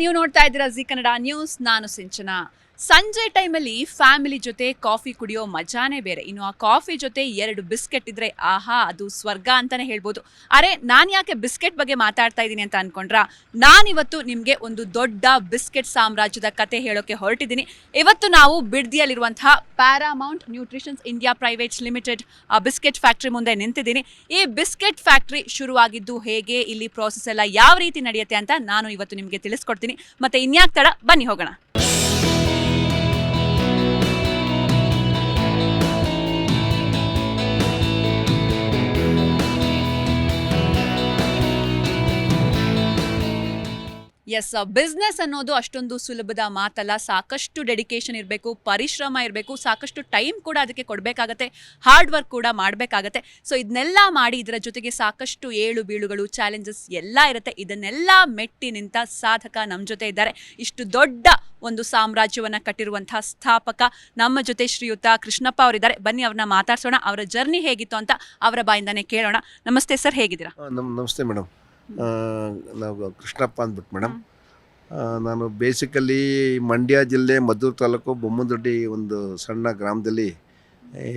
ನೀವು ನೋಡ್ತಾ ಇದ್ದೀರಾ ಜಿ ಕನ್ನಡ ನ್ಯೂಸ್ ನಾನು ಸಿಂಚನ. ಸಂಜೆ ಟೈಮಲ್ಲಿ ಫ್ಯಾಮಿಲಿ ಜೊತೆ ಕಾಫಿ ಕುಡಿಯೋ ಮಜಾನೇ ಬೇರೆ. ಇನ್ನು ಆ ಕಾಫಿ ಜೊತೆ ಎರಡು ಬಿಸ್ಕೆಟ್ ಇದ್ರೆ ಆಹಾ, ಅದು ಸ್ವರ್ಗ ಅಂತಾನೆ ಹೇಳ್ಬೋದು. ಅರೆ, ನಾನು ಯಾಕೆ ಬಿಸ್ಕೆಟ್ ಬಗ್ಗೆ ಮಾತಾಡ್ತಾ ಇದ್ದೀನಿ ಅಂತ ಅನ್ಕೊಂಡ್ರಾ? ನಾನಿವತ್ತು ನಿಮಗೆ ಒಂದು ದೊಡ್ಡ ಬಿಸ್ಕೆಟ್ ಸಾಮ್ರಾಜ್ಯದ ಕತೆ ಹೇಳೋಕೆ ಹೊರಟಿದ್ದೀನಿ. ಇವತ್ತು ನಾವು ಬಿಡ್ದಿಯಲ್ಲಿರುವಂತಹ Paramount nutritions India privates limited biscuit factory ಮುಂದೆ ನಿಂತಿದ್ದೀನಿ. ಈ ಬಿಸ್ಕೆಟ್ ಫ್ಯಾಕ್ಟ್ರಿ ಶುರುವಾಗಿದ್ದು ಹೇಗೆ, ಇಲ್ಲಿ ಪ್ರೋಸೆಸ್ ಎಲ್ಲ ಯಾವ ರೀತಿ ನಡೆಯುತ್ತೆ ಅಂತ ನಾನು ಇವತ್ತು ನಿಮಗೆ ತಿಳಿಸ್ಕೊಡ್ತೀನಿ. ಮತ್ತೆ ಇನ್ಯಾಕ್ ತಡ? ಬನ್ನಿ ಹೋಗೋಣ. ಎಸ್ ಬಿಸ್ನೆಸ್ ಅನ್ನೋದು ಅಷ್ಟೊಂದು ಸುಲಭದ ಮಾತಲ್ಲ. ಸಾಕಷ್ಟು ಡೆಡಿಕೇಶನ್ ಇರಬೇಕು, ಪರಿಶ್ರಮ ಇರಬೇಕು, ಸಾಕಷ್ಟು ಟೈಮ್ ಕೂಡ ಅದಕ್ಕೆ ಕೊಡಬೇಕಾಗತ್ತೆ ಹಾರ್ಡ್ ವರ್ಕ್ ಕೂಡ ಮಾಡಬೇಕಾಗತ್ತೆ. ಸೊ ಇದನ್ನೆಲ್ಲ ಮಾಡಿ ಇದರ ಜೊತೆಗೆ ಸಾಕಷ್ಟು ಏಳು ಬೀಳುಗಳು ಚಾಲೆಂಜಸ್ ಎಲ್ಲ ಇರುತ್ತೆ. ಇದನ್ನೆಲ್ಲ ಮೆಟ್ಟಿ ನಿಂತ ಸಾಧಕ ನಮ್ಮ ಜೊತೆ ಇದ್ದಾರೆ. ಇಷ್ಟು ದೊಡ್ಡ ಒಂದು ಸಾಮ್ರಾಜ್ಯವನ್ನ ಕಟ್ಟಿರುವಂತಹ ಸ್ಥಾಪಕ ನಮ್ಮ ಜೊತೆ ಶ್ರೀಯುತ ಕೃಷ್ಣಪ್ಪ ಅವರಿದ್ದಾರೆ. ಬನ್ನಿ ಅವ್ರನ್ನ ಮಾತಾಡ್ಸೋಣ. ಅವರ ಜರ್ನಿ ಹೇಗಿತ್ತು ಅಂತ ಅವರ ಬಾಯಿಂದಾನೆ ಕೇಳೋಣ. ನಮಸ್ತೆ ಸರ್ ಹೇಗಿದ್ದೀರಾ? ನಮಸ್ತೆ ಮೇಡಮ್ ನಾವು ಕೃಷ್ಣಪ್ಪ ಅಂದ್ಬಿಟ್ಟು ಮೇಡಮ್. ನಾನು ಬೇಸಿಕಲಿ ಮಂಡ್ಯ ಜಿಲ್ಲೆ ಮದ್ದೂರು ತಾಲೂಕು ಬೊಮ್ಮದೊಡ್ಡಿ ಒಂದು ಸಣ್ಣ ಗ್ರಾಮದಲ್ಲಿ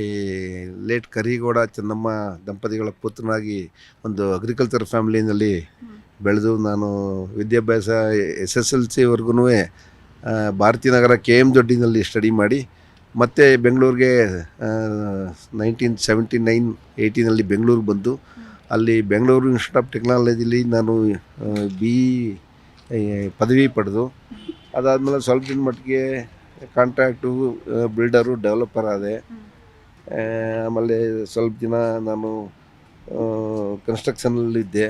ಈ ಲೇಟ್ ಕರಿಗೌಡ ಚೆನ್ನಮ್ಮ ದಂಪತಿಗಳ ಪುತ್ರನಾಗಿ ಒಂದು ಅಗ್ರಿಕಲ್ಚರ್ ಫ್ಯಾಮಿಲಿನಲ್ಲಿ ಬೆಳೆದು ನಾನು ವಿದ್ಯಾಭ್ಯಾಸ ಎಸ್ ಎಸ್ ಎಲ್ ಸಿವರೆಗೂ ಭಾರತೀನಗರ ಕೆ ಎಂ ದೊಡ್ಡಿನಲ್ಲಿ ಸ್ಟಡಿ ಮಾಡಿ, ಮತ್ತು ಬೆಂಗಳೂರಿಗೆ ನೈನ್ಟೀನ್ ಸೆವೆಂಟಿ ನೈನ್ ಏಯ್ಟಿನಲ್ಲಿ ಬೆಂಗಳೂರಿಗೆ ಬಂದು ಅಲ್ಲಿ ಬೆಂಗಳೂರು ಇನ್ಸ್ಟಿಟ್ಯೂಟ್ ಆಫ್ ಟೆಕ್ನಾಲಜಿಲಿ ನಾನು ಬಿ ಪದವಿ ಪಡೆದು ಅದಾದಮೇಲೆ ಸ್ವಲ್ಪ ದಿನ ಮಟ್ಟಿಗೆ ಕಾಂಟ್ರಾಕ್ಟು ಬಿಲ್ಡರು ಡೆವಲಪರ್ ಆದೆ. ಆಮೇಲೆ ಸ್ವಲ್ಪ ದಿನ ನಾನು ಕನ್ಸ್ಟ್ರಕ್ಷನಲ್ಲಿದ್ದೆ ಇದ್ದೆ.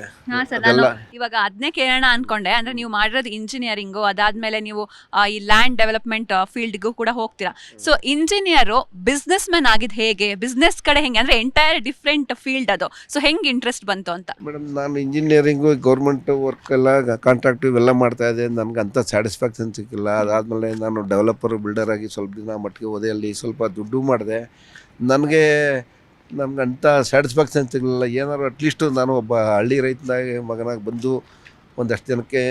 ಸರ್ ಅದೆಲ್ಲ ನಾನು ಇವಾಗ ಅದನ್ನೇ ಕೇಳೋಣ ಅನ್ಕೊಂಡೆ. ಅಂದ್ರೆ ನೀವು ಮಾಡಿರೋದು ಇಂಜಿನಿಯರಿಂಗು ಅದಾದ್ಮೇಲೆ ನೀವು ಆ, ಈ ಲ್ಯಾಂಡ್ ಡೆವಲಪ್ಮೆಂಟ್ ಫೀಲ್ಡ್ಗೂ ಕೂಡ ಹೋಗ್ತೀರಾ. ಸೊ ಇಂಜಿನಿಯರು ಬಿಸ್ನೆಸ್ ಮ್ಯಾನ್ ಆಗಿದ್ ಹೇಗೆ? ಬಿಸ್ನೆಸ್ ಕಡೆ ಹೆಂಗೆ? ಅಂದ್ರೆ ಎಂಟೈರ್ ಡಿಫ್ರೆಂಟ್ ಫೀಲ್ಡ್ ಅದು. ಸೊ ಹೆಂಗ್ ಇಂಟ್ರೆಸ್ಟ್ ಬಂತು ಅಂತ? ಮೇಡಮ್ ನಾನು ಇಂಜಿನಿಯರಿಂಗು ಗೌರ್ಮೆಂಟ್ ವರ್ಕ್ ಎಲ್ಲ ಕಾಂಟ್ರಾಕ್ಟ್ ಇವೆಲ್ಲ ಮಾಡ್ತಾ ಇದ್ದೆ. ನನಗೆ ಅಂತ ಸ್ಯಾಟಿಸ್ಫ್ಯಾಕ್ಷನ್ ಸಿಕ್ಕಿಲ್ಲ. ಅದಾದಮೇಲೆ ನಾನು ಡೆವಲಪರ್ ಬಿಲ್ಡರ್ ಆಗಿ ಸ್ವಲ್ಪ ದಿನ ಮಟ್ಟಿಗೆ ಅಲ್ಲಿ ಸ್ವಲ್ಪ ದುಡ್ಡು ಮಾಡಿದೆ. ನನಗೆ ನಮ್ಗೆ ಅಂಥ ಸ್ಯಾಟಿಸ್ಫ್ಯಾಕ್ಷನ್ ಸಿಗಲಿಲ್ಲ ಏನಾದ್ರು ಅಟ್ಲೀಸ್ಟು ನಾನು ಒಬ್ಬ ಹಳ್ಳಿ ರೈತನಾಗಿ ಮಗನಾಗಿ ಬಂದು ಒಂದಷ್ಟು ಜನಕ್ಕೆ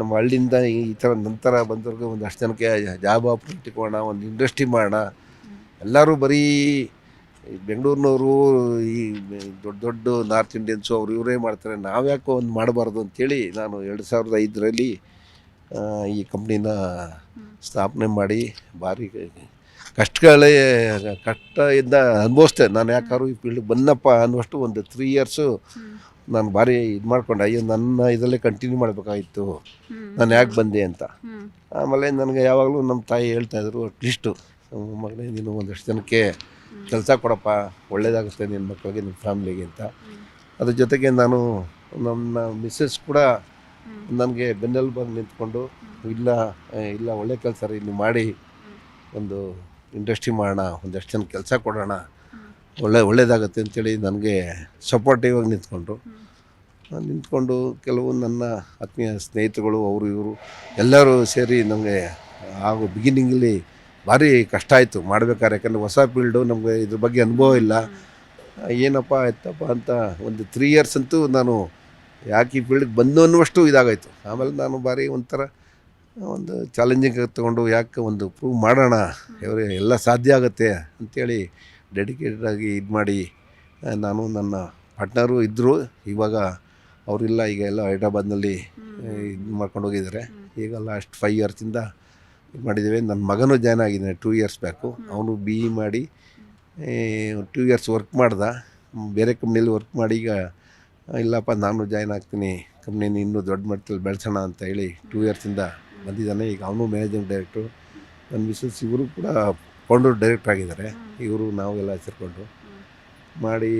ನಮ್ಮ ಹಳ್ಳಿಯಿಂದ ಈ ಥರ ನಂತರ ಬಂದವ್ರಿಗೆ ಒಂದಷ್ಟು ಜನಕ್ಕೆ ಜಾಬ್ ಆಪರ್ಚುನಿಟಿ ಕೊಡೋಣ ಒಂದು ಇಂಡಸ್ಟ್ರಿ ಮಾಡೋಣ. ಎಲ್ಲರೂ ಬರೀ ಈ ಬೆಂಗಳೂರಿನವರು ಈ ದೊಡ್ಡ ದೊಡ್ಡ ನಾರ್ತ್ ಇಂಡಿಯನ್ಸು ಅವ್ರು ಇವರೇ ಮಾಡ್ತಾರೆ. ನಾವ್ಯಾಕೋ ಒಂದು ಮಾಡಬಾರ್ದು ಅಂತೇಳಿ ನಾನು ಎರಡು ಸಾವಿರದ ಐದರಲ್ಲಿ ಈ ಕಂಪ್ನಿನ ಸ್ಥಾಪನೆ ಮಾಡಿ ಭಾರಿ ಕಷ್ಟಗಳೇ, ಕಷ್ಟ ಇದ್ದ ಅನುಭವಿಸ್ತೇನೆ ನಾನು ಯಾಕಾದ್ರು ಈ ಫೀಲ್ಡ್ ಬಂದಪ್ಪ ಅನ್ನುವಷ್ಟು ಒಂದು ತ್ರೀ ಇಯರ್ಸು ನಾನು ಭಾರಿ ಇದು ಮಾಡ್ಕೊಂಡೆ. ಅಯ್ಯೋ, ನನ್ನ ಇದರಲ್ಲೇ ಕಂಟಿನ್ಯೂ ಮಾಡಬೇಕಾಗಿತ್ತು. ನಾನು ಯಾಕೆ ಬಂದೆ ಅಂತ. ಆಮೇಲೆ ನನಗೆ ಯಾವಾಗಲೂ ನಮ್ಮ ತಾಯಿ ಹೇಳ್ತಾಯಿದ್ರು ಅಟ್ಲೀಸ್ಟು ಮಗನೇ ನೀನು ಒಂದಷ್ಟು ಜನಕ್ಕೆ ಕೆಲಸ ಕೊಡಪ್ಪ. ಒಳ್ಳೇದಾಗುತ್ತೆ ನಿನ್ನ ಮಕ್ಕಳಿಗೆ, ನಿನ್ನ ಫ್ಯಾಮ್ಲಿಗೆ ಅಂತ. ಅದ್ರ ಜೊತೆಗೆ ನಾನು ನನ್ನ ಮಿಸ್ಸಸ್ ಕೂಡ ನನಗೆ ಬೆನ್ನೆಲುಬಾಗಿ ನಿಂತ್ಕೊಂಡು, ಇಲ್ಲ ಇಲ್ಲ, ಒಳ್ಳೆ ಕೆಲಸ ನೀವು ಮಾಡಿ. ಒಂದು ಇಂಡಸ್ಟ್ರಿ ಮಾಡೋಣ, ಒಂದಷ್ಟು ಜನ ಕೆಲಸ ಕೊಡೋಣ, ಒಳ್ಳೆ, ಒಳ್ಳೇದಾಗುತ್ತೆ ಅಂತೇಳಿ ನನಗೆ ಸಪೋರ್ಟಿವ್ ಆಗಿ ನಿಂತ್ಕೊಂಡ್ರು. ನಿಂತ್ಕೊಂಡು ಕೆಲವು ನನ್ನ ಆತ್ಮೀಯ ಸ್ನೇಹಿತರುಗಳು, ಅವರು, ಇವರು ಎಲ್ಲರೂ ಸೇರಿ ನನಗೆ ಹಾಗೂ ಬಿಗಿನಿಂಗಲ್ಲಿ ಭಾರಿ ಕಷ್ಟ ಆಯಿತು ಮಾಡ್ಬೇಕಾದ್ರೆ. ಯಾಕಂದರೆ ಹೊಸ ಫೀಲ್ಡು ನಮಗೆ ಇದ್ರ ಬಗ್ಗೆ ಅನುಭವ ಇಲ್ಲ. ಏನಪ್ಪ ಆಯ್ತಪ್ಪ ಅಂತ ಒಂದು ತ್ರೀ ಇಯರ್ಸ್ ಅಂತೂ ನಾನು ಯಾಕೆ ಈ ಫೀಲ್ಡ್ಗೆ ಬಂದು ಅನ್ನುವಷ್ಟು ಇದಾಗಾಯಿತು. ಆಮೇಲೆ ನಾನು ಭಾರಿ ಒಂಥರ ಒಂದು ಚಾಲೆಂಜಿಂಗ್ ತೊಗೊಂಡು ಯಾಕೆ ಒಂದು ಪ್ರೂವ್ ಮಾಡೋಣ ಇವರು ಎಲ್ಲ ಸಾಧ್ಯ ಆಗುತ್ತೆ ಅಂಥೇಳಿ ಡೆಡಿಕೇಟೆಡ್ ಆಗಿ ಇದು ಮಾಡಿ ನಾನು ನನ್ನ ಪಾರ್ಟ್ನರು ಇದ್ದರು ಇವಾಗ ಅವರಿಲ್ಲ ಈಗ ಎಲ್ಲ ಹೈದ್ರಾಬಾದ್ನಲ್ಲಿ ಇದು ಮಾಡ್ಕೊಂಡು ಹೋಗಿದ್ದಾರೆ. ಈಗ ಲಾಸ್ಟ್ ಫೈವ್ ಇಯರ್ಸಿಂದ ಇದು ಮಾಡಿದ್ದೇವೆ. ನನ್ನ ಮಗನೂ ಜಾಯ್ನ್ ಆಗಿದ್ದಾನೆ ಟೂ ಇಯರ್ಸ್ ಬ್ಯಾಕು ಅವನು ಬಿ ಇ ಮಾಡಿ ಟೂ ಇಯರ್ಸ್ ವರ್ಕ್ ಮಾಡ್ದ. ಬೇರೆ ಕಂಪ್ನಿಯಲ್ಲಿ ವರ್ಕ್ ಮಾಡಿ ಈಗ ಇಲ್ಲಪ್ಪ ನಾನು ಜಾಯ್ನ್ ಆಗ್ತೀನಿ ಕಂಪ್ನಿನ ಇನ್ನೂ ದೊಡ್ಡ ಮಟ್ಟದಲ್ಲಿ ಬೆಳೆಸೋಣ ಅಂತ ಹೇಳಿ ಟೂ ಇಯರ್ಸಿಂದ ಬಂದಿದ್ದಾನೆ. ಈಗ ಅವನು ಮ್ಯಾನೇಜಿಂಗ್ ಡೈರೆಕ್ಟ್ರು ನನ್ನ ಮಿಸ್ಸಸ್ ಇವರು ಕೂಡ ಫೌಂಡರ್ ಡೈರೆಕ್ಟರ್ ಆಗಿದ್ದಾರೆ. ಇವರು ನಾವೆಲ್ಲ ಸೇರಿಕೊಂಡು ಮಾಡಿ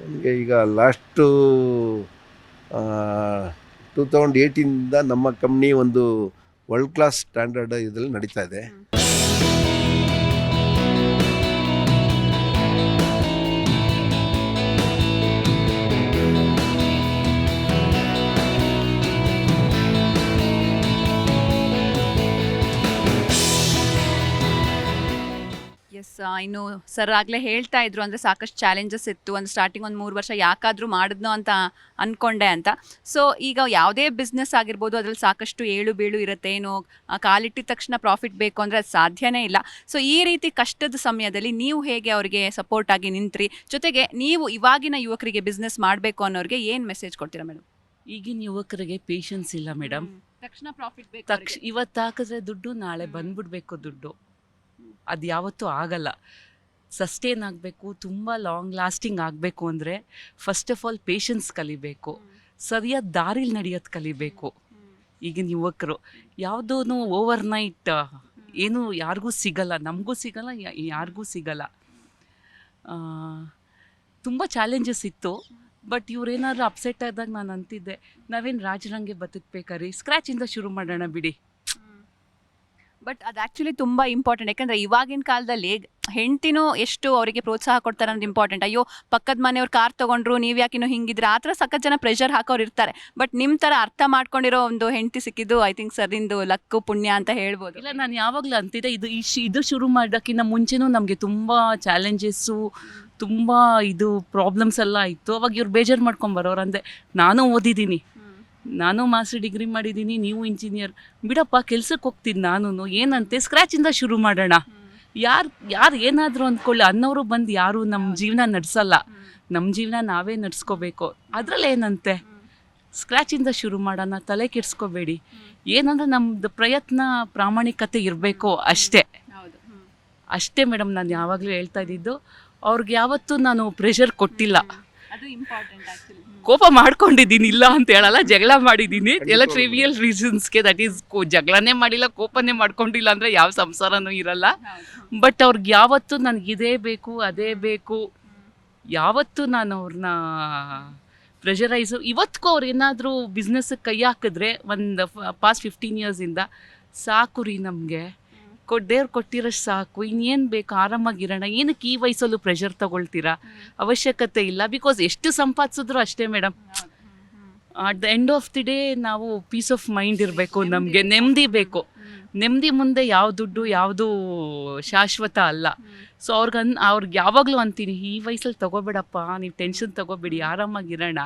ನನಗೆ ಈಗ ಲಾಸ್ಟು ಟೂ ತೌಸಂಡ್ ಏಯ್ಟೀನಿಂದ ನಮ್ಮ ಕಂಪ್ನಿ ಒಂದು ವರ್ಲ್ಡ್ ಕ್ಲಾಸ್ ಸ್ಟ್ಯಾಂಡರ್ಡ್ ಇದರಲ್ಲಿ ನಡೀತಾ ಇದೆ. ಇನ್ನು ಸರ್ ಆಗಲೇ ಹೇಳ್ತಾ ಇದ್ರು ಅಂದರೆ ಸಾಕಷ್ಟು ಚಾಲೆಂಜಸ್ ಇತ್ತು. ಒಂದು ಸ್ಟಾರ್ಟಿಂಗ್ ಒಂದು ಮೂರು ವರ್ಷ ಯಾಕಾದರೂ ಮಾಡಿದ್ನೋ ಅಂತ ಅಂದ್ಕೊಂಡೆ ಅಂತ. ಸೊ ಈಗ ಯಾವುದೇ ಬಿಸ್ನೆಸ್ ಆಗಿರ್ಬೋದು ಅದರಲ್ಲಿ ಸಾಕಷ್ಟು ಏಳು ಬೀಳು ಇರುತ್ತೆ. ಏನೋ ಕಾಲಿಟ್ಟಿದ ತಕ್ಷಣ ಪ್ರಾಫಿಟ್ ಬೇಕು ಅಂದರೆ ಅದು ಸಾಧ್ಯನೇ ಇಲ್ಲ. ಸೊ ಈ ರೀತಿ ಕಷ್ಟದ ಸಮಯದಲ್ಲಿ ನೀವು ಹೇಗೆ ಅವರಿಗೆ ಸಪೋರ್ಟ್ ಆಗಿ ನಿಂತ್ರಿ? ಜೊತೆಗೆ ನೀವು ಇವಾಗಿನ ಯುವಕರಿಗೆ ಬಿಸ್ನೆಸ್ ಮಾಡಬೇಕು ಅನ್ನೋರಿಗೆ ಏನು ಮೆಸೇಜ್ ಕೊಡ್ತೀರಾ ಮೇಡಮ್ ಈಗಿನ ಯುವಕರಿಗೆ ಪೇಷನ್ಸ್ ಇಲ್ಲ ಮೇಡಮ್ ತಕ್ಷಣ ಪ್ರಾಫಿಟ್ ಬೇಕು ತಕ್ಷ ಇವತ್ತು ಹಾಕಿದ್ರೆ ದುಡ್ಡು ನಾಳೆ ಬಂದ್ಬಿಡ್ಬೇಕು ದುಡ್ಡು. ಅದು ಯಾವತ್ತೂ ಆಗಲ್ಲ. ಸಸ್ಟೇನ್ ಆಗಬೇಕು ತುಂಬ ಲಾಂಗ್ ಲಾಸ್ಟಿಂಗ್ ಆಗಬೇಕು ಅಂದರೆ ಫಸ್ಟ್ ಆಫ್ ಆಲ್ ಪೇಷನ್ಸ್ ಕಲಿಬೇಕು. ಸರಿಯಾದ ದಾರಿಲಿ ನಡೆಯೋದು ಕಲಿಬೇಕು. ಈಗಿನ ಯುವಕರು ಯಾವುದೂ ಓವರ್ ನೈಟ್ ಏನು ಯಾರಿಗೂ ಸಿಗಲ್ಲ ನಮಗೂ ಸಿಗಲ್ಲ ಯಾರಿಗೂ ಸಿಗಲ್ಲ. ತುಂಬ ಚಾಲೆಂಜಸ್ ಇತ್ತು ಬಟ್ ಇವ್ರೇನಾದ್ರು ಅಪ್ಸೆಟ್ ಆದಾಗ ನಾನು ಅಂತಿದ್ದೆ ನಾವೇನು ರಾಜರಂಗೆ ಬದುಕಬೇಕಾರಿ ಸ್ಕ್ರ್ಯಾಚಿಂದ ಶುರು ಮಾಡೋಣ ಬಿಡಿ. ಬಟ್ ಅದು ಆ್ಯಕ್ಚುಲಿ ತುಂಬ ಇಂಪಾರ್ಟೆಂಟ್ ಯಾಕಂದ್ರೆ ಇವಾಗಿನ ಕಾಲದಲ್ಲಿ ಹೆಂಡ್ತಿನೂ ಎಷ್ಟು ಅವರಿಗೆ ಪ್ರೋತ್ಸಾಹ ಕೊಡ್ತಾರೆ ಅನ್ನೋದು ಇಂಪಾರ್ಟೆಂಟ್ ಅಯ್ಯೋ, ಪಕ್ಕದ ಮನೆಯವ್ರು ಕಾರ್ ತೊಗೊಂಡ್ರು, ನೀವು ಯಾಕಿನ್ನೂ ಹಿಂಗಿದ್ರೆ? ಆ ಥರ ಸಖತ್ ಜನ ಪ್ರೆಷರ್ ಹಾಕೋರು ಇರ್ತಾರೆ. ಬಟ್ ನಿಮ್ಮ ಥರ ಅರ್ಥ ಮಾಡ್ಕೊಂಡಿರೋ ಒಂದು ಹೆಂಡತಿ ಸಿಕ್ಕಿದ್ದು ಐ ಥಿಂಕ್ ನಿಂದು ಲಕ್ಕು, ಪುಣ್ಯ ಅಂತ ಹೇಳ್ಬೋದು. ಇಲ್ಲ, ನಾನು ಯಾವಾಗಲೂ ಅಂತಿದ್ದೆ, ಇದು ಈ ಇದು ಶುರು ಮಾಡೋಕ್ಕಿಂತ ಮುಂಚೆನೂ ನಮಗೆ ತುಂಬ ಚಾಲೆಂಜಸ್ಸು ತುಂಬ ಇದು ಪ್ರಾಬ್ಲಮ್ಸ್ ಎಲ್ಲ ಇತ್ತು. ಅವಾಗ ಇವ್ರು ಬೇಜಾರು ಮಾಡ್ಕೊಂಡು ಬರೋರು ನಾನು ಓದಿದ್ದೀನಿ. ನಾನು ಮಾಸ್ಟರ್ ಡಿಗ್ರಿ ಮಾಡಿದ್ದೀನಿ ನೀವು ಇಂಜಿನಿಯರ್ ಬಿಡಪ್ಪ ಕೆಲ್ಸಕ್ಕೆ ಹೋಗ್ತೀನಿ ನಾನು ಏನಂತೆ? ಸ್ಕ್ರ್ಯಾಚಿಂದ ಶುರು ಮಾಡೋಣ. ಯಾರು ಯಾರು ಏನಾದರೂ ಅಂದ್ಕೊಳ್ಳಿ. ಅನ್ನೋರು ಬಂದು ಯಾರು ನಮ್ಮ ಜೀವನ ನಡೆಸಲ್ಲ. ನಮ್ಮ ಜೀವನ ನಾವೇ ನಡೆಸ್ಕೋಬೇಕು. ಅದರಲ್ಲಿ ಏನಂತೆ? ಸ್ಕ್ರ್ಯಾಚಿಂದ ಶುರು ಮಾಡೋಣ. ತಲೆ ಕೆಡಿಸ್ಕೋಬೇಡಿ. ಏನಂದ್ರೆ ನಮ್ಮದು ಪ್ರಯತ್ನ ಪ್ರಾಮಾಣಿಕತೆ ಇರಬೇಕು ಅಷ್ಟೇ. ಅಷ್ಟೇ ಮೇಡಮ್ ನಾನು ಯಾವಾಗಲೂ ಹೇಳ್ತಾ ಇದ್ದಿದ್ದು. ಅವ್ರಿಗೆ ಯಾವತ್ತೂ ನಾನು ಪ್ರೆಷರ್ ಕೊಟ್ಟಿಲ್ಲ. ಅದು ಇಂಪಾರ್ಟೆಂಟ್ ಕೋಪ ಮಾಡ್ಕೊಂಡಿದ್ದೀನಿ ಇಲ್ಲ ಅಂತ ಹೇಳಲ್ಲ ಜಗಳ ಮಾಡಿದ್ದೀನಿ. ಎಲ್ಲ ಟ್ರಿವಿಯಲ್ ರೀಸನ್ಸ್ಗೆ ದಟ್ ಈಸ್ ಜಗಳನೇ ಮಾಡಿಲ್ಲ ಕೋಪನೇ ಮಾಡ್ಕೊಂಡಿಲ್ಲ ಅಂದರೆ ಯಾವ ಸಂಸಾರನೂ ಇರಲ್ಲ. ಬಟ್ ಅವ್ರಿಗೆ ಯಾವತ್ತೂ ನನಗೆ ಇದೇ ಬೇಕು ಅದೇ ಬೇಕು. ಯಾವತ್ತೂ ನಾನು ಅವ್ರನ್ನ ಪ್ರೆಷರೈಸು ಇವತ್ತಿಗೂ ಅವ್ರು ಏನಾದರೂ ಬಿಸ್ನೆಸ್ಸಿಗೆ ಕೈ ಹಾಕಿದ್ರೆ ಒಂದು ಪಾಸ್ಟ್ ಫಿಫ್ಟೀನ್ ಇಯರ್ಸಿಂದ ಸಾಕು ರೀ ನಮಗೆ. ಕೊಡ್ ದೇವ್ರು ಕೊಟ್ಟಿರೋ ಸಾಕು ಇನ್ನೇನು ಬೇಕು ಆರಾಮಾಗಿರೋಣ ಏನಕ್ಕೆ ಈ ವಯಸ್ಸಲ್ಲೂ ಪ್ರೆಷರ್ ತಗೊಳ್ತೀರಾ? ಅವಶ್ಯಕತೆ ಇಲ್ಲ ಬಿಕಾಸ್ ಎಷ್ಟು ಸಂಪಾದಿಸಿದ್ರು ಅಷ್ಟೇ madam at the end of the day ನಾವು ಪೀಸ್ ಆಫ್ ಮೈಂಡ್ ಇರಬೇಕು ನಮಗೆ ನೆಮ್ಮದಿ ಬೇಕು. ನೆಮ್ಮದಿ ಮುಂದೆ ಯಾವ ದುಡ್ಡು ಯಾವುದು ಶಾಶ್ವತ ಅಲ್ಲ. ಸೊ ಅವ್ರಿಗೆ ಅನ್ ಅವ್ರಿಗೆ ಯಾವಾಗಲೂ ಅಂತೀನಿ ಈ ವಯಸ್ಸಲ್ಲಿ ತಗೋಬೇಡಪ್ಪ ನೀವು ಟೆನ್ಷನ್ ತಗೋಬೇಡಿ ಆರಾಮಾಗಿರೋಣ.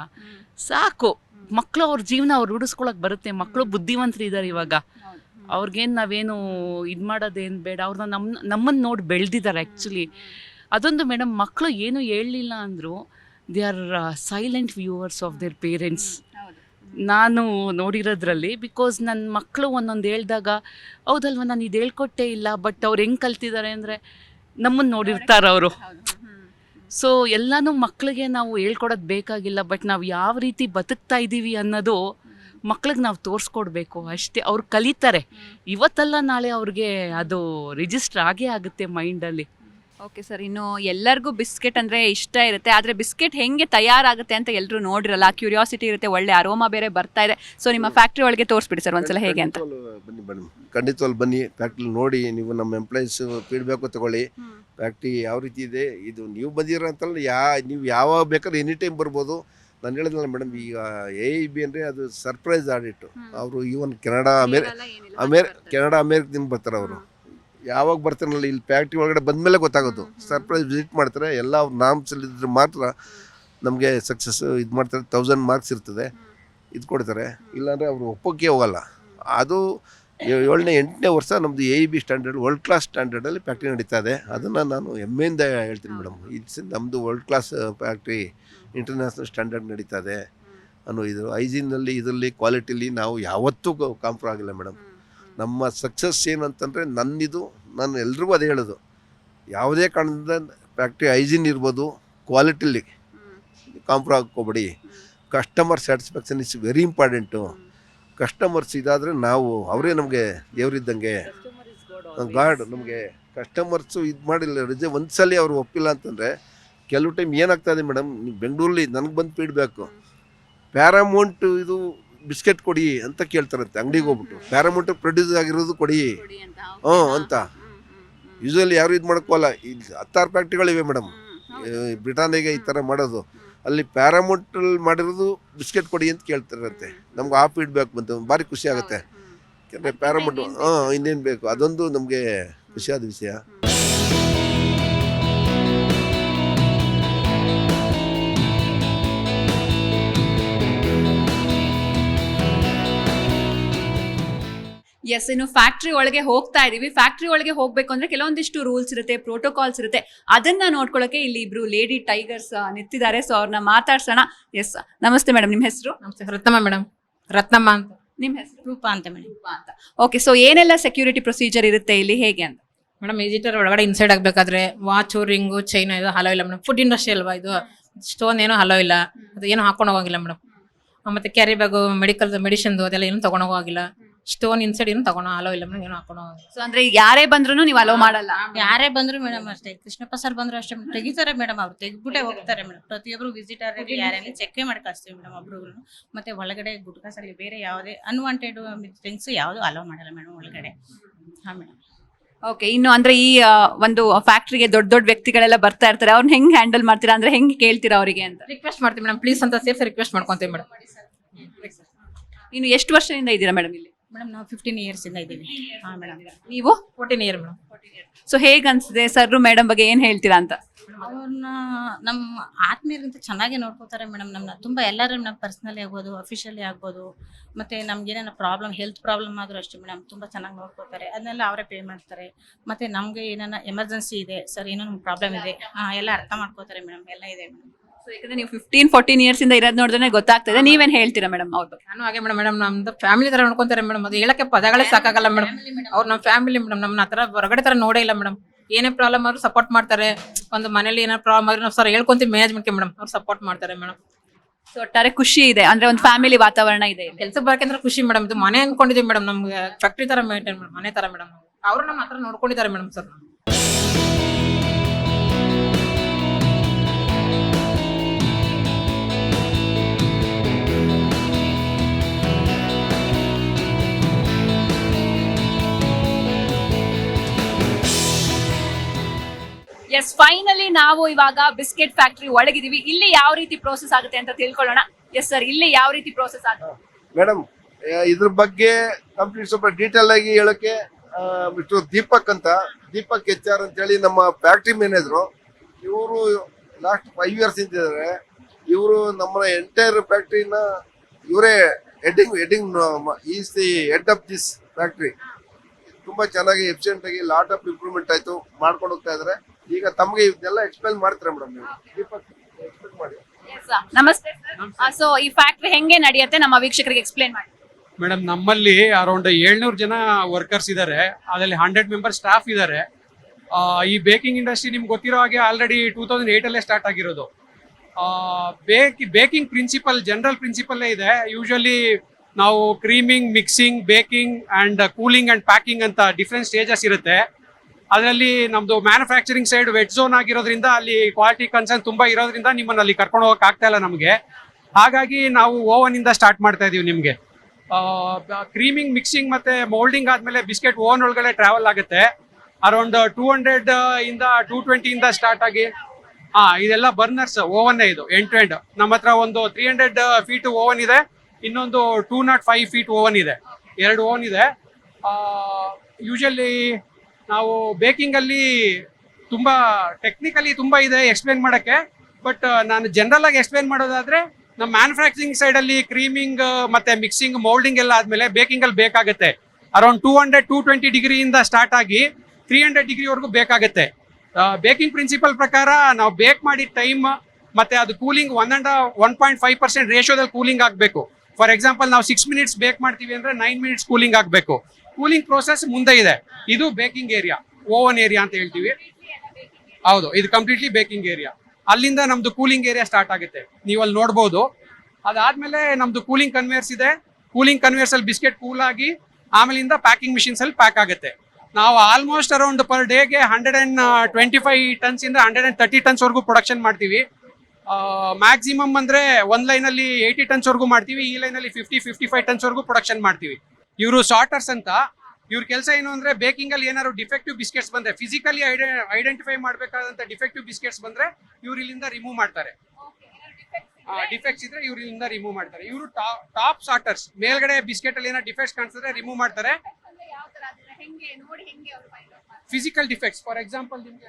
ಸಾಕು. ಮಕ್ಕಳು ಅವ್ರ ಜೀವನ ಅವ್ರು ರೂಢಿಸ್ಕೊಳಕ್ಕೆ ಬರುತ್ತೆ. ಮಕ್ಕಳು ಬುದ್ಧಿವಂತರು ಇದ್ದಾರೆ ಇವಾಗ. ಅವ್ರಿಗೇನು ನಾವೇನು ಇದು ಮಾಡೋದೇನು ಬೇಡ. ಅವ್ರನ್ನ ನಮ್ಮ ನಮ್ಮನ್ನು ನೋಡಿ ಬೆಳೆದಿದ್ದಾರೆ ಆ್ಯಕ್ಚುಲಿ ಅದೊಂದು ಮೇಡಮ್ ಮಕ್ಕಳು ಏನು ಹೇಳಲಿಲ್ಲ ಅಂದರೂ they are silent viewers of their parents ನಾನು ನೋಡಿರೋದ್ರಲ್ಲಿ ಬಿಕಾಸ್ ನನ್ನ ಮಕ್ಕಳು ಒಂದೊಂದು ಹೇಳಿದಾಗ ಹೌದಲ್ವ ನಾನು ಇದು ಹೇಳ್ಕೊಟ್ಟೇ ಇಲ್ಲ ಬಟ್ ಅವ್ರು ಹೆಂಗೆ ಕಲ್ತಿದ್ದಾರೆ ಅಂದರೆ ನಮ್ಮನ್ನು ನೋಡಿರ್ತಾರೆ ಅವರು. ಸೊ ಎಲ್ಲನೂ ಮಕ್ಕಳಿಗೆ ನಾವು ಹೇಳ್ಕೊಡೋದು ಬೇಕಾಗಿಲ್ಲ ಬಟ್ ನಾವು ಯಾವ ರೀತಿ ಬದುಕ್ತಾ ಇದ್ದೀವಿ ಅನ್ನೋದು ಮಕ್ಳಿಗೆ ನಾವು ತೋರಿಸ್ಕೊಡ್ಬೇಕು ಅಷ್ಟೇ ಅವ್ರು ಕಲಿತಾರೆ. ಇವತ್ತಲ್ಲ ನಾಳೆ ಅವ್ರಿಗೆ ಅದು ರಿಜಿಸ್ಟರ್ ಆಗೇ ಆಗುತ್ತೆ ಮೈಂಡಲ್ಲಿ ಓಕೆ ಸರ್ ಇನ್ನು ಎಲ್ಲರಿಗೂ ಬಿಸ್ಕೆಟ್ ಅಂದರೆ ಇಷ್ಟ ಇರುತ್ತೆ ಆದರೆ ಬಿಸ್ಕೆಟ್ ಹೆಂಗೆ ತಯಾರಾಗುತ್ತೆ ಅಂತ ಎಲ್ಲರೂ ನೋಡಿರಲ್ಲ ಕ್ಯೂರಿಯಾಸಿಟಿ ಇರುತ್ತೆ ಒಳ್ಳೆ ಅರೋಮಾ ಬೇರೆ ಬರ್ತಾ ಇದೆ. ಸೊ ನಿಮ್ಮ ಫ್ಯಾಕ್ಟ್ರಿ ಒಳಗೆ ತೋರಿಸ್ಬಿಡಿ ಸರ್ ಒಂದ್ಸಲ ಹೇಗೆ ಅಂತ. ಖಂಡಿತ ಬನ್ನಿ ಮೇಡಮ್ ಬನ್ನಿ ಫ್ಯಾಕ್ಟ್ರಿ ನೋಡಿ ನೀವು ನಮ್ಮ ಎಂಪ್ಲಾಯೀಸ್ ಫೀಡ್ಬ್ಯಾಕು ತಗೊಳ್ಳಿ. ಫ್ಯಾಕ್ಟ್ರಿ ಯಾವ ರೀತಿ ಇದೆ ಇದು ನೀವು ಬಂದಿರೋ ಅಂತಲ್ಲ ಯಾ ನೀವು ಯಾವಾಗ ಬೇಕಾದ್ರೆ ಎನಿ ಟೈಮ್ ಬರ್ಬೋದು. ನಾನು ಹೇಳಿದ್ನಲ್ಲ ಮೇಡಮ್ ಈಗ ಎ ಐ ಬಿ ಅಂದರೆ ಅದು ಸರ್ಪ್ರೈಸ್ ಆಡಿಟ್ಟು. ಅವರು ಈವನ್ ಕೆನಡಾ ಅಮೇರಿ ಅಮೇರ್ ಕೆನಡಾ ಅಮೇರಿಕದಿಂದ ಬರ್ತಾರೆ ಅವರು. ಯಾವಾಗ ಬರ್ತಾರಲ್ಲ ಇಲ್ಲಿ ಫ್ಯಾಕ್ಟ್ರಿ ಒಳಗಡೆ ಬಂದಮೇಲೆ ಗೊತ್ತಾಗೋದು. ಸರ್ಪ್ರೈಸ್ ವಿಸಿಟ್ ಮಾಡ್ತಾರೆ ಎಲ್ಲ ಅವ್ರ ನಾಮ್ಸಲ್ಲಿದ್ದರೆ ಮಾತ್ರ ನಮಗೆ ಸಕ್ಸಸ್ ಇದು ಮಾಡ್ತಾರೆ ತೌಸಂಡ್ ಮಾರ್ಕ್ಸ್ ಇರ್ತದೆ. ಇದು ಕೊಡ್ತಾರೆ. ಇಲ್ಲಾಂದರೆ ಅವರು ಒಪ್ಪೋಕ್ಕೆ ಹೋಗಲ್ಲ. ಅದು ಏಳನೇ ಎಂಟನೇ ವರ್ಷ ನಮ್ಮದು A B standard world class ಸ್ಟ್ಯಾಂಡರ್ಡಲ್ಲಿ factory ನಡೀತಾ ಇದೆ ಅದನ್ನು ನಾನು ಹೆಮ್ಮೆಯಿಂದ ಹೇಳ್ತೀನಿ ಮೇಡಮ್. ಇದು ನಮ್ಮದು world class factory international standard ನಡೀತಾ ಇದೆ ಅನ್ನೋ ಇದು. ಐಜಿನಲ್ಲಿ ಇದರಲ್ಲಿ ಕ್ವಾಲಿಟಿಲಿ ನಾವು ಯಾವತ್ತೂ ಕಾಂಪ್ರೋ ಆಗಿಲ್ಲ ಮೇಡಮ್. ನಮ್ಮ ಸಕ್ಸಸ್ ಏನಂತಂದರೆ ನನ್ನಿದು ನಾನು ಎಲ್ರಿಗೂ ಅದೇ ಹೇಳೋದು. ಯಾವುದೇ ಕಾರಣದಿಂದ ಫ್ಯಾಕ್ಟ್ರಿ ಐಜಿನ್ ಇರ್ಬೋದು ಕ್ವಾಲಿಟಿಲಿ ಕಾಂಪ್ರೋ ಆಗ್ಕೋಬೇಡಿ. Customer satisfaction is very important customers ಇದಾದರೆ ನಾವು ಅವರೇ ನಮಗೆ ದೇವರಿದ್ದಂಗೆ. ಗಾಡ್ ನಮಗೆ ಕಸ್ಟಮರ್ಸು ಇದು ಮಾಡಿಲ್ಲ ರಜೆ ಒಂದು ಸಲ ಅವರು ಒಪ್ಪಿಲ್ಲ ಅಂತಂದರೆ ಕೆಲವು ಟೈಮ್ ಏನಾಗ್ತದೆ ಮೇಡಮ್ ನೀವು ಬೆಂಗಳೂರಲ್ಲಿ ನನಗೆ ಬಂದು ಫೀಡ್ಬ್ಯಾಕು ಪ್ಯಾರಾಮೌಂಟ್ ಇದು ಬಿಸ್ಕೆಟ್ ಕೊಡಿ ಅಂತ ಕೇಳ್ತಾರಂತೆ ಅಂಗಡಿಗೆ ಹೋಗ್ಬಿಟ್ಟು. ಪ್ಯಾರಾಮೌಂಟ್ ಪ್ರೊಡ್ಯೂಸ್ ಆಗಿರೋದು ಕೊಡಿ. ಹ್ಞೂ ಅಂತ ಯೂಶಲಿ ಯಾರು ಇದು ಮಾಡ್ಕೋಲ್ಲ ಇಲ್ಲಿ ಹತ್ತಾರು ಫ್ಯಾಕ್ಟ್ರಿಗಳಿವೆ ಮೇಡಮ್ ಬ್ರಿಟಾನಿಗೆ ಈ ಥರ ಮಾಡೋದು. ಅಲ್ಲಿ ಪ್ಯಾರಾಮೋಟಲ್ ಮಾಡಿರೋದು ಬಿಸ್ಕೆಟ್ ಕೊಡಿ ಅಂತ ಕೇಳ್ತಿರತ್ತೆ. ನಮ್ಗೆ ಆ ಫೀಡ್ಬ್ಯಾಕ್ ಬಂತು. ಭಾರಿ ಖುಷಿ ಆಗುತ್ತೆ. ಯಾಕಂದರೆ ಪ್ಯಾರಾಮೋಟಲ್ ಹಾಂ ಇನ್ನೇನು ಬೇಕು? ಅದೊಂದು ನಮಗೆ ಖುಷಿಯಾದ ವಿಷಯ. ಎಸ್ ಇನ್ನು ಫ್ಯಾಕ್ಟ್ರಿ ಒಳಗೆ ಹೋಗ್ತಾ ಇದೀವಿ. ಫ್ಯಾಕ್ಟ್ರಿ ಒಳಗೆ ಹೋಗ್ಬೇಕು ಅಂದ್ರೆ ಕೆಲವೊಂದಿಷ್ಟು ರೂಲ್ಸ್ ಇರುತ್ತೆ ಪ್ರೋಟೋಕಾಲ್ಸ್ ಇರುತ್ತೆ. ಅದನ್ನ ನೋಡ್ಕೊಳ್ಳೋಕೆ ಇಲ್ಲಿ ಇಬ್ರು ಲೇಡಿ ಟೈಗರ್ಸ್ ನಿಂತಿದ್ದಾರೆ. ಸೊ ಅವ್ರನ್ನ ಮಾತಾಡ್ಸೋಣ. ಎಸ್ ನಮಸ್ತೆ ಮೇಡಮ್ ನಿಮ್ಮ ಹೆಸರು? ನಮಸ್ತೆ ರತ್ನಮ್ಮ ಮೇಡಮ್ ರತ್ನಮ್ಮ ಅಂತ. ನಿಮ್ಮ ಹೆಸರು? ರೂಪಾ ಅಂತ ಮೇಡಮ್ ಅಂತ. ಓಕೆ ಸೊ ಏನೆಲ್ಲ ಸೆಕ್ಯೂರಿಟಿ ಪ್ರೊಸೀಜರ್ ಇರುತ್ತೆ ಇಲ್ಲಿ? ಹೇಗೆ ಅಂತ? ಮೇಡಮ್ ವಿಸಿಟರ್ ಒಳಗಡೆ ಇನ್ಸೈಡ್ ಆಗ್ಬೇಕಾದ್ರೆ ವಾಚ್ ರಿಂಗು ಚೈನ್ ಇದು ಹಲೋ ಇಲ್ಲ ಮೇಡಮ್ ಫುಡ್ ಇಂಡಸ್ಟ್ರಿ ಅಲ್ವಾ ಇದು? ಸ್ಟೋನ್ ಏನೋ ಹಲೋ ಇಲ್ಲ. ಅದು ಏನು ಹಾಕೊಂಡು ಹೋಗಿಲ್ಲ ಮೇಡಮ್ ಮತ್ತೆ ಕ್ಯಾರಿ ಬ್ಯಾಗು ಮೆಡಿಕಲ್ ಮೆಡಿಸಿನ್ದು ಅದೆಲ್ಲ ಏನು ತಗೊಂಡು ಹೋಗಿಲ್ಲ ಸ್ಟೋನ್ ಇನ್ಸೈಡ್ ಏನು ತಗೋಣ ಅಲೋ ಇಲ್ಲ ಮೇಡಮ್ ಏನು ಹಾಕೋಣ ಸೊ ಅಂದ್ರೆ ಯಾರೇ ಬಂದ್ರು ನೀವು ಅಲೋ ಮಾಡಲ್ಲ. ಯಾರೇ ಬಂದ್ರು ಮೇಡಮ್ ಅಷ್ಟೇ. ಕೃಷ್ಣಪ್ಪ ಸರ್ ಬಂದ್ರು ಅಷ್ಟೇ. ತೆಗಿತಾರೆ ಮೇಡಮ್ ಅವ್ರು. ತೆಗ್ಬಿಟ್ಟೆ ಹೋಗ್ತಾರೆ ಮೇಡಮ್ ಪ್ರತಿಯೊಬ್ರು ವಿಸಿಟರ್ ಯಾರೇ ಚೆಕ್ ಮಾಡಿ ಕಳಿಸ್ತೀವಿ ಮೇಡಮ್ ಒಬ್ರುಗಳು ಮತ್ತೆ ಒಳಗಡೆ ಗುಟ್ಕಾಸ್ ಸರ್ ಬೇರೆ ಯಾವುದೇ ಅನ್ವಾಂಟೆಡ್ ಥಿಂಗ್ಸ್ ಯಾವುದು ಅಲೋ ಮಾಡಲ್ಲ ಮೇಡಮ್ ಒಳಗಡೆ. ಹಾ ಮೇಡಮ್ ಓಕೆ ಇನ್ನು ಅಂದ್ರೆ ಈ ಒಂದು ಫ್ಯಾಕ್ಟ್ರಿಗೆ ದೊಡ್ಡ ದೊಡ್ಡ ವ್ಯಕ್ತಿಗಳೆಲ್ಲ ಬರ್ತಾ ಇರ್ತಾರೆ. ಅವ್ರನ್ನ ಹೆಂಗ್ ಹ್ಯಾಂಡಲ್ ಮಾಡ್ತೀರಾ ಅಂದ್ರೆ ಹೆಂಗ್ ಕೇಳ್ತೀರಾ ಅವರಿಗೆ ಅಂತ? ರಿಕ್ವೆಸ್ಟ್ ಮಾಡ್ತೀವಿ ಮೇಡಮ್ ಪ್ಲೀಸ್ ಅಂತ ಸೇಫ್ ರಿಕ್ವೆಸ್ಟ್ ಮಾಡ್ಕೊಂತೀವಿ ಮೇಡಮ್ ಇನ್ನು ಎಷ್ಟು ವರ್ಷದಿಂದ ಇದ್ದೀರಾ ಮೇಡಮ್ ಇಲ್ಲಿ? ಮೇಡಮ್ ನಾವು ಫಿಫ್ಟೀನ್ ಇಯರ್ಸ್ ಇಂದ ಇದ್ದೀವಿ ಹಾ ಮೇಡಮ್ ನೀವು? ಫೋರ್ಟೀನ್ ಇಯರ್ ಮೇಡಮ್ ಸೊ ಹೇಗೆ ಅನ್ಸಿದೆ ಸರ್ ಮೇಡಮ್ ಬಗ್ಗೆ ಏನ್ ಹೇಳ್ತೀರಾ ಅಂತ? ಅವ್ರನ್ನ ನಮ್ಮ ಆತ್ಮೀಯರಿಗಿಂತ ಚೆನ್ನಾಗಿ ನೋಡ್ಕೋತಾರೆ ಮೇಡಮ್ ನಮ್ಮನ್ನ ತುಂಬ ಎಲ್ಲರೂ ನಮ್ಮ ಪರ್ಸ್ನಲಿ ಆಗ್ಬೋದು ಅಫಿಷಿಯಲಿ ಆಗ್ಬೋದು. ಮತ್ತು ನಮ್ಗೆ ಏನೇನೋ ಪ್ರಾಬ್ಲಮ್ ಹೆಲ್ತ್ ಪ್ರಾಬ್ಲಮ್ ಆದರೂ ಅಷ್ಟೇ ಮೇಡಮ್ ತುಂಬ ಚೆನ್ನಾಗಿ ನೋಡ್ಕೋತಾರೆ. ಅದನ್ನೆಲ್ಲ ಅವರೇ ಪೇ ಮಾಡ್ತಾರೆ. ಮತ್ತು ನಮಗೆ ಏನಾನ ಎಮರ್ಜೆನ್ಸಿ ಇದೆ. ಸರ್ ಏನೋ ನಮ್ಗೆ ಪ್ರಾಬ್ಲಮ್ ಇದೆ. ಹಾಂ ಎಲ್ಲ ಅರ್ಥ ಮಾಡ್ಕೋತಾರೆ ಮೇಡಮ್ ಎಲ್ಲ ಇದೆ ಮೇಡಮ್ ಯಾಕಂದ್ರೆ ನೀವು ಫಿಫ್ಟೀನ್ ಫೋರ್ಟೀನ್ ಇಯರ್ಸ್ ಇಂದ ಇರೋದ್ ನೋಡಿದ್ರೆ ಗೊತ್ತಾಗ್ತದೆ. ನೀವೇನ್ ಹೇಳ್ತೀರಾ ಮೇಡಮ್? ಅವ್ರ ಬಗ್ಗೆ ನಾನು ಹಾಗೆ ಮೇಡಮ್ ಮೇಡಮ್ ನಮ್ದು ಫ್ಯಾಮಿಲಿ ತರ ನೋಡ್ಕೊಂತಾರೆ ಮೇಡಮ್. ಅದು ಹೇಳಕ್ಕೆ ಪದಗಳೇ ಸಾಕಾಗಲ್ಲ ಮೇಡಮ್. ಅವ್ರು ನಮ್ಮ ಫ್ಯಾಮಿಲಿ ಮೇಡಮ್. ನಮ್ಮನ್ನ ಆ ಥರ ಹೊರಗಡೆ ತರ ನೋಡೇ ಇಲ್ಲ ಮೇಡಮ್. ಏನೇ ಪ್ರಾಬ್ಲಮ್ ಆದ್ರೂ ಸಪೋರ್ಟ್ ಮಾಡ್ತಾರೆ. ಒಂದು ಮನೇಲಿ ಏನೋ ಪ್ರಾಬ್ಲಮ್ ಆದ್ರೆ ನಾವು ಸರ್ ಹೇಳ್ಕೊಂತೀವಿ ಮ್ಯಾನೇಜ್ಮೆಂಟ್ಗೆ ಮೇಡಮ್. ಅವ್ರು ಸಪೋರ್ಟ್ ಮಾಡ್ತಾರೆ ಮೇಡಮ್. ಸೊ ಒಟ್ಟಾರೆ ಖುಷಿ ಇದೆ. ಅಂದ್ರೆ ಒಂದು ಫ್ಯಾಮಿಲಿ ವಾತಾವರಣ ಇದೆ ಕೆಲ್ಸಕ್ಕೆ ಬರಕಂದ್ರೆ ಖುಷಿ ಮೇಡಮ್. ಇದು ಮನೆ ಅನ್ಕೊಂಡಿದೀವಿ ಮೇಡಮ್. ನಮ್ಗೆ ಫ್ಯಾಕ್ಟ್ರಿ ತರ ಮೇಂಟೈನ್ ಮೇಡಮ್ ಮನೆ ತರ ಮೇಡಮ್. ಅವರು ನಮ್ಮ ಹತ್ರ ನೋಡ್ಕೊಂಡಿದ್ದಾರೆ ಮೇಡಮ್ ಸರ್. ಎಸ್ ಫೈನಲಿ ನಾವು ಇವಾಗ ಬಿಸ್ಕೆಟ್ ಫ್ಯಾಕ್ಟರಿ ಒಳಗಿದೀವಿ ಇಲ್ಲಿ ಯಾವ ರೀತಿ ಪ್ರೋಸೆಸ್ ಆಗುತ್ತೆ ಅಂತ ತಿಳ್ಕೊಳ್ಳೋಣ. ಎಸ್ ಸರ್ ಇಲ್ಲಿ ಯಾವ ರೀತಿ ಪ್ರೋಸೆಸ್ ಆಗುತ್ತೆ? ಮೇಡಮ್ ಇದ್ರ ಬಗ್ಗೆ ಕಂಪ್ಲೀಟ್ ಸ್ವಲ್ಪ ಡೀಟೇಲ್ ಆಗಿ ಹೇಳಕ್ಕೆ ಮಿಸ್ಟರ್ ದೀಪಕ್ ಅಂತ, ದೀಪಕ್ ಎಚ್ ಆರ್ ಅಂತ ಹೇಳಿ ನಮ್ಮ ಫ್ಯಾಕ್ಟ್ರಿ ಮ್ಯಾನೇಜರ್ ಇವರು ಲಾಸ್ಟ್ ಫೈವ್ ಇಯರ್ಸ್ ಇದ್ದಾರೆ ಇವರು ನಮ್ಮ ಎಂಟೈರ್ ಫ್ಯಾಕ್ಟ್ರಿನ ಇವರೇ heading heading is the head of this factory ತುಂಬಾ ಚೆನ್ನಾಗಿ ಎಫಿಷಿಯಂಟ್ ಆಗಿ ಲಾಟ್ ಆಫ್ ಇಂಪ್ರೂವ್ಮೆಂಟ್ ಆಯ್ತು, ಮಾಡ್ಕೊಂಡು ಹೋಗ್ತಾ ಇದಾರೆ. ಈಗ ತಮಗೆ ಇದೆಲ್ಲ ಎಕ್ಸ್ಪ್ಲೈನ್ ಮಾಡ್ತಾರೆ ಮೇಡಮ್ ನೀವು? ದೀಪಕ್ ಎಕ್ಸ್ಪ್ಲೈನ್ ಮಾಡಿ. ನಮಸ್ತೆ ಸೊ ಈ ಫ್ಯಾಕ್ಟ್ರಿ ಹೆಂಗೆ ನಡೆಯುತ್ತೆ ನಮ್ಮ ವೀಕ್ಷಕರಿಗೆ ಎಕ್ಸ್ಪ್ಲೈನ್ ಮಾಡಿ. ಮೇಡಮ್ ನಮ್ಮಲ್ಲಿ ಅರೌಂಡ್ ಏಳ್ನೂರು ಜನ ವರ್ಕರ್ಸ್ ಇದ್ದಾರೆ ಅದರಲ್ಲಿ ಹಂಡ್ರೆಡ್ ಮೆಂಬರ್ ಸ್ಟಾಫ್ ಇದ್ದಾರೆ ಈ ಬೇಕಿಂಗ್ ಇಂಡಸ್ಟ್ರಿ ನಿಮ್ಗೆ ಗೊತ್ತಿರೋ ಹಾಗೆ ಆಲ್ರೆಡಿ ಟೂ ತೌಸಂಡ್ ಏಯ್ಟಲ್ಲೇ ಸ್ಟಾರ್ಟ್ ಆಗಿರೋದು. ಬೇಕಿ ಬೇಕಿಂಗ್ ಪ್ರಿನ್ಸಿಪಲ್ ಜನರಲ್ ಪ್ರಿನ್ಸಿಪಲ್ಲೇ ಇದೆ. ಯೂಶ್ವಲಿ ನಾವು creaming mixing baking and cooling and packing ಅಂತ ಡಿಫ್ರೆಂಟ್ ಸ್ಟೇಜಸ್ ಇರುತ್ತೆ. ಅದರಲ್ಲಿ ನಮ್ದು ಮ್ಯಾನುಫ್ಯಾಕ್ಚರಿಂಗ್ ಸೈಡ್ ವೆಟ್ ಝೋನ್ ಆಗಿರೋದ್ರಿಂದ ಅಲ್ಲಿ ಕ್ವಾಲಿಟಿ ಕನ್ಸರ್ನ್ ತುಂಬಾ ಇರೋದ್ರಿಂದ ನಿಮ್ಮನ್ನ ಅಲ್ಲಿ ಕರ್ಕೊಂಡು ಹೋಗಕ್ ಆಗ್ತಾ ಇಲ್ಲ ನಮಗೆ. ಹಾಗಾಗಿ ನಾವು ಓವನ್ ಇಂದ ಸ್ಟಾರ್ಟ್ ಮಾಡ್ತಾ ಇದೀವಿ ನಿಮಗೆ. ಕ್ರೀಮಿಂಗ್ ಮಿಕ್ಸಿಂಗ್ ಮತ್ತೆ ಮೋಲ್ಡಿಂಗ್ ಆದ್ಮೇಲೆ ಬಿಸ್ಕೆಟ್ ಓವನ್ ಒಳಗಡೆ ಟ್ರಾವೆಲ್ ಆಗುತ್ತೆ. ಅರೌಂಡ್ ಟೂ ಹಂಡ್ರೆಡ್ ಇಂದ ಟೂ ಟ್ವೆಂಟಿಯಿಂದ ಸ್ಟಾರ್ಟ್ ಆಗಿ ಹಾ ಇದೆಲ್ಲ ಬರ್ನರ್ಸ್ ಓವನ್ನೇ ಇದು ಎಂಡ್ ಟು ಎಂಡ್ ನಮ್ಮ ಹತ್ರ ಒಂದು ತ್ರೀ ಹಂಡ್ರೆಡ್ ಫೀಟ್ ಓವನ್ ಇದೆ, ಇನ್ನೊಂದು two not five feet oven ಇದೆ. ಎರಡು ಓವನ್ ಇದೆ. ಯೂಶಲಿ ನಾವು ಬೇಕಿಂಗಲ್ಲಿ ತುಂಬ ಟೆಕ್ನಿಕಲಿ ತುಂಬಾ ಇದೆ ಎಕ್ಸ್ಪ್ಲೇನ್ ಮಾಡಕ್ಕೆ ಬಟ್ ನಾನು ಜನರಲ್ ಆಗಿ ಎಕ್ಸ್ಪ್ಲೇನ್ ಮಾಡೋದಾದ್ರೆ, ನಮ್ಮ ಮ್ಯಾನುಫ್ಯಾಕ್ಚರಿಂಗ್ ಸೈಡ್ ಅಲ್ಲಿ ಕ್ರೀಮಿಂಗ್ ಮತ್ತೆ ಮಿಕ್ಸಿಂಗ್ ಮೌಲ್ಡಿಂಗ್ ಎಲ್ಲ ಆದ್ಮೇಲೆ ಬೇಕಿಂಗಲ್ಲಿ ಬೇಕಾಗುತ್ತೆ. Around two hundred two twenty ಡಿಗ್ರಿಯಿಂದ start ಆಗಿ ತ್ರೀ ಹಂಡ್ರೆಡ್ ಡಿಗ್ರಿವರೆಗೂ ಬೇಕಾಗುತ್ತೆ. ಬೇಕಿಂಗ್ ಪ್ರಿನ್ಸಿಪಲ್ ಪ್ರಕಾರ ನಾವು ಬೇಕ್ ಮಾಡಿದ ಟೈಮ್ ಮತ್ತೆ ಅದು cooling one and one point five percent ರೇಷಿಯೋದಲ್ಲಿ cooling ಆಗಬೇಕು. ಫಾರ್ ಎಕ್ಸಾಂಪಲ್ ನಾವು ಸಿಕ್ಸ್ ಮಿನಿಟ್ಸ್ ಬೇಕ್ ಮಾಡ್ತೀವಿ ಅಂದ್ರೆ ನೈನ್ ಮಿನಿಟ್ಸ್ ಕೂಲಿಂಗ್ ಆಗಬೇಕು. ಕೂಲಿಂಗ್ ಪ್ರೋಸೆಸ್ ಮುಂದೆ ಇದೆ. ಇದು ಬೇಕಿಂಗ್ ಏರಿಯಾ ಓವನ್ ಏರಿಯಾ ಅಂತ ಹೇಳ್ತೀವಿ. ಹೌದು, ಇದು ಕಂಪ್ಲೀಟ್ಲಿ ಬೇಕಿಂಗ್ ಏರಿಯಾ ಅಲ್ಲಿಂದ ನಮ್ದು ಕೂಲಿಂಗ್ ಏರಿಯಾ ಸ್ಟಾರ್ಟ್ ಆಗುತ್ತೆ. ನೀವು ಅಲ್ಲಿ ನೋಡ್ಬೋದು. ಅದಾದ್ಮೇಲೆ ನಮ್ದು ಕೂಲಿಂಗ್ ಕನ್ವೇರ್ಸ್ ಇದೆ. ಕೂಲಿಂಗ್ ಕನ್ವೇರ್ಸ್ ಅಲ್ಲಿ ಬಿಸ್ಕೆಟ್ ಕೂಲ್ ಆಗಿ, ಆಮೇಲಿಂದ ಪ್ಯಾಕಿಂಗ್ ಮಿಷಿನ್ಸ್ ಅಲ್ಲಿ ಪ್ಯಾಕ್ ಆಗುತ್ತೆ. ನಾವು ಆಲ್ಮೋಸ್ಟ್ ಅರೌಂಡ್ ಪರ್ ಡೇಗೆ hundred and twenty five tons ಇಂದ ಹಂಡ್ರೆಡ್ ಅಂಡ್ ತರ್ಟಿ ಟನ್ಸ್ ವರೆಗೂ ಪ್ರೊಡಕ್ಷನ್ ಮಾಡ್ತೀವಿ. ಮ್ಯಾಕ್ಸಿಮಮ್ ಅಂದ್ರೆ ಒಂದ್ ಲೈನ್ ಅಲ್ಲಿ ಏಯ್ಟಿ ಟನ್ಸ್ ವರೆಗೂ ಮಾಡ್ತೀವಿ. ಈ ಲೈನ್ ಅಲ್ಲಿ ಫಿಫ್ಟಿ ಫಿಫ್ಟಿ ಫೈವ್ ಟನ್ಸ್ ವರೆಗೂ ಪ್ರೊಡಕ್ಷನ್ ಮಾಡ್ತೀವಿ. ಇವರು ಸಾರ್ಟರ್ಸ್ ಅಂತ. ಇವ್ರ ಕೆಲಸ ಏನು ಅಂದ್ರೆ ಬೇಕಿಂಗ್ ಅಲ್ಲಿ ಏನಾದ್ರು ಡಿಫೆಕ್ಟಿವ್ ಬಿಸ್ಕೆಟ್ಸ್ ಬಂದ್ರೆ ಫಿಸಿಕಲಿ ಐಡೆಂಟಿಫೈ ಮಾಡಬೇಕಾದಂತ ಡಿಫೆಕ್ಟಿವ್ ಬಿಸ್ಕೆಟ್ಸ್ ಬಂದ್ರೆ ಇವ್ರು ಇಲ್ಲಿಂದ ರಿಮೂವ್ ಮಾಡ್ತಾರೆ. ಡಿಫೆಕ್ಟ್ಸ್ ಇದ್ರೆ ಇವ್ರು ಇಲ್ಲಿಂದ ರಿಮೂವ್ ಮಾಡ್ತಾರೆ. ಇವರು ಟಾಪ್ ಸಾರ್ಟರ್ಸ್ ಮೇಲ್ಗಡೆ ಬಿಸ್ಕೆಟ್ ಅಲ್ಲಿ ಏನೋ ಡಿಫೆಕ್ಟ್ಸ್ ಕಾಣಿಸಿದ್ರೆ ರಿಮೂವ್ ಮಾಡ್ತಾರೆ. ಫಿಸಿಕಲ್ ಡಿಫೆಕ್ಟ್ಸ್ ಫಾರ್ ಎಕ್ಸಾಂಪಲ್ ನಿಮ್ಗೆ